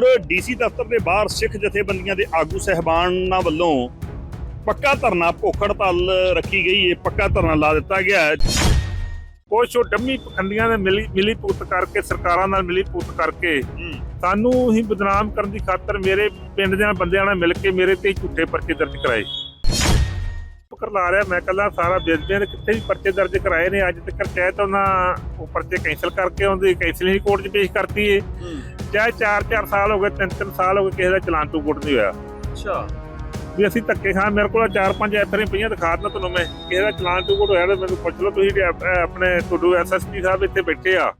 ਔਰ ਡੀਸੀ ਦਫ਼ਤਰ ਦੇ ਬਾਹਰ ਸਿੱਖ ਜਥੇਬੰਦੀਆਂ ਦੇ ਆਗੂ ਸਹਿਬਾਨਾਂ ਵੱਲੋਂ ਪੱਕਾ ਧਰਨਾ ਭੁੱਖ ਹੜਤਾਲ ਰੱਖੀ ਗਈ। ਹੈ ਪੱਕਾ ਧਰਨਾ ਲਾ ਦਿੱਤਾ ਗਿਆ ਹੈ। ਉਹ ਡੰਮੀ ਪਖੰਡੀਆਂ ਨੇ ਮਿਲੀ ਮਿਲੀ ਭੁਗਤ ਕਰਕੇ ਸਰਕਾਰਾਂ ਨਾਲ ਮਿਲੀ ਭੁਗਤ ਕਰਕੇ ਸਾਨੂੰ ਹੀ ਬਦਨਾਮ ਕਰਨ ਦੀ ਖਾਤਰ ਮੇਰੇ ਪਿੰਡ ਦੇ ਬੰਦਿਆਂ ਨਾਲ ਮਿਲ ਕੇ ਮੇਰੇ ਤੇ ਝੂਠੇ ਪਰਚੇ ਦਰਜ ਕਰਾਏ। ਪਕੜ ਲਾ ਰਿਹਾ। ਮੈਂ ਕੱਲਾ ਸਾਰਾ ਬੇਦਬੀਆਂ ਦੇ ਕਿੱਥੇ ਵੀ ਪਰਚੇ ਦਰਜ ਕਰਾਏ ਨੇ। ਅੱਜ ਤੱਕ ਚਾਹੇ ਤਾਂ ਉਹਨਾਂ ਉਹ ਪਰਚੇ ਕੈਂਸਲ ਕਰਕੇ ਉਹਦੀ ਕੈਂਸਲਿੰਗ ਕੋਰਟ 'ਚ ਪੇਸ਼ ਕਰਤੀ ਏ। ਚਾਹੇ 4-4 ਸਾਲ ਹੋ ਗਏ 3-3 ਸਾਲ ਹੋ ਗਏ ਕਿਸੇ ਦਾ ਚਲਾਨ ਟੂ ਕੋਰਟ ਨਹੀਂ ਹੋਇਆ। ਅੱਛਾ। ਵੀ ਅਸੀਂ ਧੱਕੇ ਖਾਂ ਮੇਰੇ ਕੋਲ 4-5 ਐਫਆਰ ਪਈਆਂ ਦਿਖਾ ਦਿੰਦਾ ਤੁਹਾਨੂੰ ਮੈਂ। ਕਿਸੇ ਦਾ ਚਲਾਨ ਟੂ ਕੋਰਟ ਹੋਇਆ ਤਾਂ ਮੈਨੂੰ ਪੁੱਛ ਲਓ ਤੁਸੀਂ ਆਪਣੇ ਤੁਹਾਡੂ ਐਸਐਸਪੀ ਸਾਹਿਬ ਇੱਥੇ ਬੈਠੇ ਆ।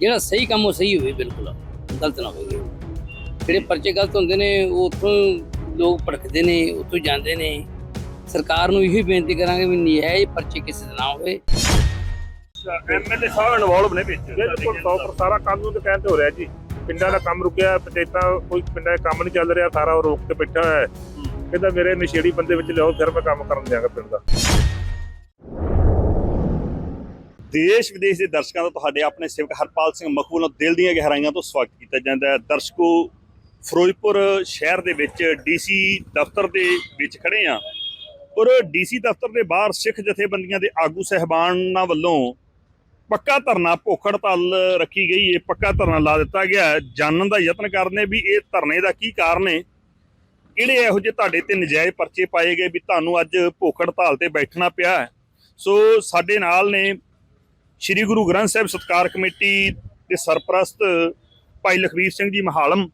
ਜਿਹੜਾ ਸਹੀ ਕੰਮ ਉਹ ਸਹੀ ਹੋਵੇ ਬਿਲਕੁਲ। ਗਲਤ ਨਾ ਹੋਵੇ। ਜਿਹੜੇ ਪਰਚੇ ਗਲਤ ਹੁੰਦੇ ਨੇ ਉਹ ਉੱਥੋਂ ਲੋਕ ਭੜਕਦੇ ਨੇ ਉੱਥੋਂ ਜਾਂਦੇ ਨੇ। ਸਰਕਾਰ ਨੂੰ ਇਹੀ ਬੇਨਤੀ ਕਰਾਂਗੇ ਵੀ ਨਜਾਇਜ਼ ਪਰਚੇ ਕਿਸੇ ਦਾ ਨਾ ਹੋਵੇ। ਐਮਐਲਏ ਸਾਹਿਬ ਇਨਵੋਲਵ ਨੇ ਵਿੱਚ। ਬਿਲਕੁਲ 100% ਸਾਰਾ ਕਾਨੂੰਨ ਦੇ ਕਹਿਣ ਤੇ ਹੋ ਰਿਹਾ ਜੀ। ਪਿੰਡਾਂ ਦਾ ਕੰਮ ਰੁਕਿਆ ਪੰਚਾਇਤਾਂ ਕੋਈ ਪਿੰਡਾਂ ਦਾ ਕੰਮ ਨਹੀਂ ਚੱਲ ਰਿਹਾ ਸਾਰਾ ਉਹ ਰੋਕ ਕੇ ਬੈਠਾ ਹੋਇਆ ਹੈ। ਕਹਿੰਦਾ ਮੇਰੇ ਨਸ਼ੇੜੀ ਬੰਦੇ ਵਿੱਚ ਲਿਆਓ ਫਿਰ ਮੈਂ ਕੰਮ ਕਰਨ ਦਿਆਂਗਾ ਪਿੰਡ ਦਾ। ਦੇਸ਼ ਵਿਦੇਸ਼ ਦੇ ਦਰਸ਼ਕਾਂ ਦਾ ਤੁਹਾਡੇ ਆਪਣੇ ਸੇਵਕ ਹਰਪਾਲ ਸਿੰਘ ਮਖੂ ਵੱਲੋਂ ਦਿਲ ਦੀਆਂ ਗਹਿਰਾਈਆਂ ਤੋਂ ਸਵਾਗਤ ਕੀਤਾ ਜਾਂਦਾ ਹੈ। ਦਰਸ਼ਕੋ ਫਿਰੋਜ਼ਪੁਰ ਸ਼ਹਿਰ ਦੇ ਵਿੱਚ ਡੀਸੀ ਦਫ਼ਤਰ ਦੇ ਵਿੱਚ ਖੜੇ ਆ ਔਰ ਡੀਸੀ ਦਫ਼ਤਰ ਦੇ ਬਾਹਰ ਸਿੱਖ ਜਥੇਬੰਦੀਆਂ ਦੇ ਆਗੂ ਸਹਿਬਾਨਾਂ ਵੱਲੋਂ ਪੱਕਾ ਧਰਨਾ ਭੁੱਖ ਹੜਤਾਲ ਰੱਖੀ ਗਈ। ਹੈ ਪੱਕਾ ਧਰਨਾ ਲਾ ਦਿੱਤਾ ਗਿਆ। ਜਾਣਨ ਦਾ ਯਤਨ ਕਰਨੇ ਵੀ ਇਹ ਧਰਨੇ ਦਾ ਕੀ ਕਾਰਨ ਹੈ? ਕਿਹੜੇ ਇਹੋ ਜਿਹੇ ਤੁਹਾਡੇ ਤੇ ਨਜਾਇਜ਼ ਪਰਚੇ ਪਾਏ ਗਏ ਵੀ ਤੁਹਾਨੂੰ ਅੱਜ ਭੁੱਖ ਹੜਤਾਲ ਤੇ ਬੈਠਣਾ ਪਿਆ ਸੋ ਸਾਡੇ ਨਾਲ ਨੇ ਸ੍ਰੀ ਗੁਰੂ ਗ੍ਰੰਥ ਸਾਹਿਬ ਸਤਕਾਰ ਕਮੇਟੀ ਦੇ ਸਰਪ੍ਰਸਤ ਭਾਈ ਲਖਵੀਰ ਸਿੰਘ ਜੀ ਮਹਾਲਮ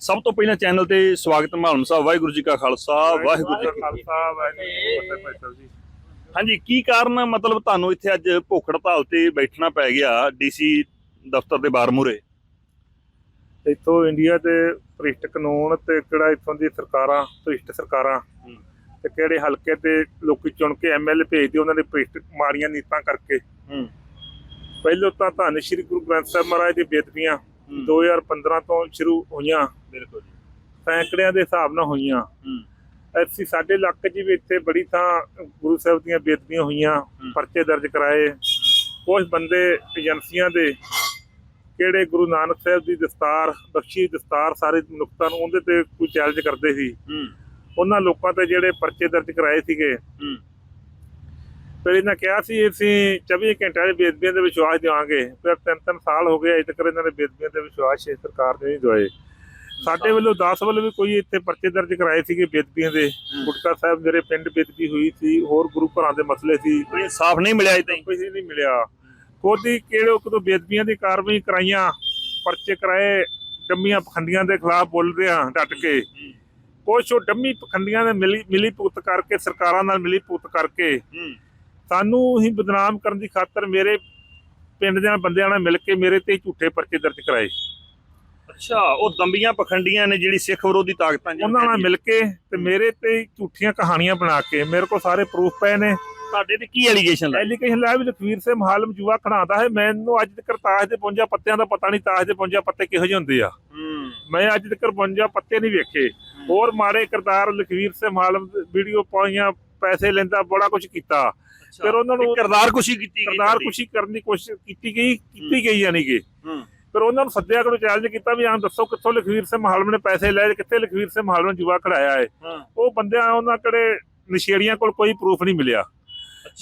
ਸਭ ਤੋਂ ਪਹਿਲਾਂ ਚੈਨਲ ਤੇ ਸਵਾਗਤ ਮਹਾਲਮ ਸਾਹਿਬ ਵਾਹਿਗੁਰੂ ਜੀ ਕਾ ਖਾਲਸਾ ਵਾਹਿਗੁਰੂ ਜੀ ਕੀ। ਖਾਲਸਾ ਵਾਹਿਗੁਰੂ ਜੀ ਕੀ ਫਤਿਹ ਭਾਈ ਸਾਹਿਬ ਜੀ। ਹਾਂਜੀ ਕੀ ਕਾਰਨ ਮਤਲਬ ਤੁਹਾਨੂੰ ਇੱਥੇ ਅੱਜ ਭੁੱਖ ਹੜਤਾਲ ਤੇ ਬੈਠਣਾ ਪੈ ਗਿਆ ਡੀਸੀ ਦਫ਼ਤਰ ਦੇ ਬਾਹਰ ਮੂਹਰੇ। ਇੱਥੋਂ ਇੰਡੀਆ ਦੇ ਭ੍ਰਿਸ਼ਟ ਕਾਨੂੰਨ ਤੇ ਕਿਹੜਾ ਇੱਥੋਂ ਦੀ ਸਰਕਾਰਾਂ ਭ੍ਰਿਸ਼ਟ ਸਰਕਾਰਾਂ। ਤੇ ਕਿਹੜੇ ਹਲਕੇ ਤੇ ਲੋਕੀ ਚੁਣ ਕੇ ਐਮਐਲਏ ਭੇਜਦੇ ਉਹਨਾਂ ਦੇ ਭ੍ਰਿਸ਼ਟ ਮਾੜੀਆਂ ਨੀਤਾਂ ਕਰਕੇ। ਪਹਿਲੋਂ ਤਾਂ ਧੰਨ ਸ਼੍ਰੀ ਗੁਰੂ ਗ੍ਰੰਥ ਸਾਹਿਬ ਮਹਾਰਾਜ ਦੀ ਬੇਦਬੀਆਂ 2015 ਤੋਂ ਸ਼ੁਰੂ ਹੋਈਆਂ। ਬਿਲਕੁਲ ਜੀ। ਸੈਂਕੜਿਆਂ ਦੇ ਹਿਸਾਬ ਨਾਲ ਹੋਈਆਂ। ਅਸੀਂ ਸਾਡੇ ਇਲਾਕੇ 'ਚ ਵੀ ਇੱਥੇ ਬੜੀ ਥਾਂ ਗੁਰੂ ਸਾਹਿਬ ਦੀਆਂ ਬੇਦਬੀਆਂ ਹੋਈਆਂ ਪਰਚੇ ਦਰਜ ਕਰਾਏ। ਕੁਝ ਬੰਦੇ ਏਜੰਸੀਆਂ ਦੇ ਕਿਹੜੇ ਗੁਰੂ ਨਾਨਕ ਸਾਹਿਬ ਦੀ ਦਸਤਾਰ ਬਖਸ਼ੀ ਦਸਤਾਰ ਸਾਰੇ ਮਨੁੱਖਤਾ ਨੂੰ ਉਹਦੇ ਤੇ ਕੋਈ ਚੈਲੰਜ ਕਰਦੇ ਸੀ। ਉਹਨਾਂ ਲੋਕਾਂ ਤੇ ਜਿਹੜੇ ਪਰਚੇ ਦਰਜ ਕਰਾਏ ਸੀਗੇ। ਫਿਰ ਇਹਨਾਂ ਕਿਹਾ ਸੀ ਅਸੀਂ 24 ਘੰਟਿਆਂ ਦੇ ਬੇਦਬੀਆਂ ਦੇ ਵਿਸ਼ਵਾਸ ਦਿਵਾਂਗੇ। ਫਿਰ ਤਿੰਨ ਤਿੰਨ ਸਾਲ ਹੋ ਗਏ ਅਜੇ ਤੱਕ ਇਹਨਾਂ ਦੇ ਬੇਦਬੀਆਂ ਦੇ ਵਿਸ਼ਵਾਸ ਇਹ ਸਰਕਾਰ ਨੇ ਨਹੀਂ ਦਵਾਏ। ਸਾਡੇ ਵੱਲੋਂ 10 ਵੱਲੋਂ ਵੀ ਕੋਈ ਇੱਥੇ ਪਰਚੇ ਦਰਜ ਕਰਾਏ ਸੀਗੇ ਬੇਦਬੀਆਂ ਦੇ। ਗੁਟਕਾ ਸਾਹਿਬ ਮੇਰੇ ਪਿੰਡ ਬੇਦਬੀ ਹੋਈ ਸੀ ਹੋਰ ਗੁਰੂ ਘਰਾਂ ਦੇ ਮਸਲੇ ਸੀ। ਕੋਈ ਇਨਸਾਫ ਨਹੀਂ ਮਿਲਿਆ ਇਦਾਂ ਕੁਝ ਨਹੀਂ ਮਿਲਿਆ। ਕੋਦੀ ਕਿਹੜੇ ਕਦੋਂ ਬੇਦਬੀਆਂ ਦੀ ਕਾਰਵਾਈ ਕਰਾਈਆਂ ਪਰਚੇ ਕਰਾਏ ਡੰਮੀਆਂ ਪਖੰਡੀਆਂ ਦੇ ਖਿਲਾਫ ਬੋਲਦੇ ਆ ਡਟ ਕੇ। ਕੁਛ ਉਹ ਡੰਮੀ ਪਖੰਡੀਆਂ ਨੇ ਮਿਲੀ ਮਿਲੀ ਭੁਗਤ ਕਰਕੇ ਸਰਕਾਰਾਂ ਨਾਲ ਮਿਲੀ ਭੁਗਤ ਕਰਕੇ ਸਾਨੂੰ ਹੀ ਬਦਨਾਮ ਕਰਨ ਦੀ ਖਾਤਰ ਮੇਰੇ ਪਿੰਡ ਦੇ ਬੰਦਿਆਂ ਨਾਲ ਮਿਲ ਕੇ ਮੇਰੇ ਤੇ ਝੂਠੇ ਪਰਚੇ ਦਰਜ ਕਰਾਏ। ਅੱਛਾ ਉਹ ਦੰਬੀਆਂ ਪਖੰਡੀਆਂ ਨੇ ਜਿਹੜੀ ਸਿੱਖ ਵਿਰੋਧੀ ਤਾਕਤਾਂ ਉਹਨਾਂ ਨਾਲ ਮਿਲ ਕੇ ਤੇ ਮੇਰੇ ਤੇ ਝੂਠੀਆਂ ਕਹਾਣੀਆਂ ਬਣਾ ਕੇ ਮੇਰੇ ਕੋਲ ਸਾਰੇ ਪ੍ਰੂਫ ਪਏ ਨੇ। ਤੁਹਾਡੇ ਤੇ ਕੀ ਐਲੀਗੇਸ਼ਨ ਲਾਇਆ ਐਲੀਗੇਸ਼ਨ ਲਾਇਆ ਵੀ ਲਖਵੀਰ ਸਿੰਘ ਹਾਲਮ ਜੂਆ ਖਣਾਦਾ ਹੈ। ਮੈਨੂੰ ਅੱਜ ਤੱਕ ਤਾਸ਼ ਦੇ 52 ਪੱਤਿਆਂ ਦਾ ਪਤਾ ਨਹੀਂ ਤਾਸ਼ ਦੇ 52 ਪੱਤੇ ਕਿਹੋ ਜਿਹੇ ਹੁੰਦੇ ਆ। ਮੈਂ ਅੱਜ ਤੱਕ 52 ਪੱਤੇ ਨਹੀਂ ਵੇਖੇ। ਹੋਰ ਮਾੜੇ ਕਰਤਾਰ ਲਖਵੀਰ ਸਿੰਘ ਹਾਲਮ ਵੀਡੀਓ ਪਾਈਆਂ ਪੈਸੇ ਲੈਂਦਾ ਬੜਾ ਕੁਝ ਕੀਤਾ। ਫਿਰ ਉਹਨਾਂ ਨੂੰ ਕਿਰਦਾਰ ਕੁਸ਼ੀ ਕੀਤੀ ਗਈ ਤੁਹਾਡੀ। ਖੁਸ਼ੀ ਕਰਨ ਦੀ ਕੋਸ਼ਿਸ਼ ਕੀਤੀ ਗਈ ਕੀਤੀ ਗਈ ਯਾਨੀ ਕਿ। ਫਿਰ ਉਹਨਾਂ ਨੂੰ ਸੱਦਿਆ ਕਰੋ ਚੈਲੰਜ ਕੀਤਾ ਵੀ ਆਂ ਦੱਸੋ ਕਿੱਥੋਂ ਲਖਵੀਰ ਸਿੰਘ ਹਾਲਮ ਨੇ ਪੈਸੇ ਲਏ ਕਿੱਥੇ ਲਖਵੀਰ ਸਿੰਘ ਹਾਲਮ ਨੇ ਜੂਆ ਖੜਾਇਆ ਹੈ। ਉਹ ਬੰਦਿਆਂ ਉਹਨਾਂ ਕਿਹੜੇ ਨਸ਼ੇੜੀਆਂ ਕੋਲ ਕੋਈ ਪ੍ਰੂਫ ਨਹੀਂ ਮਿਲਿਆ।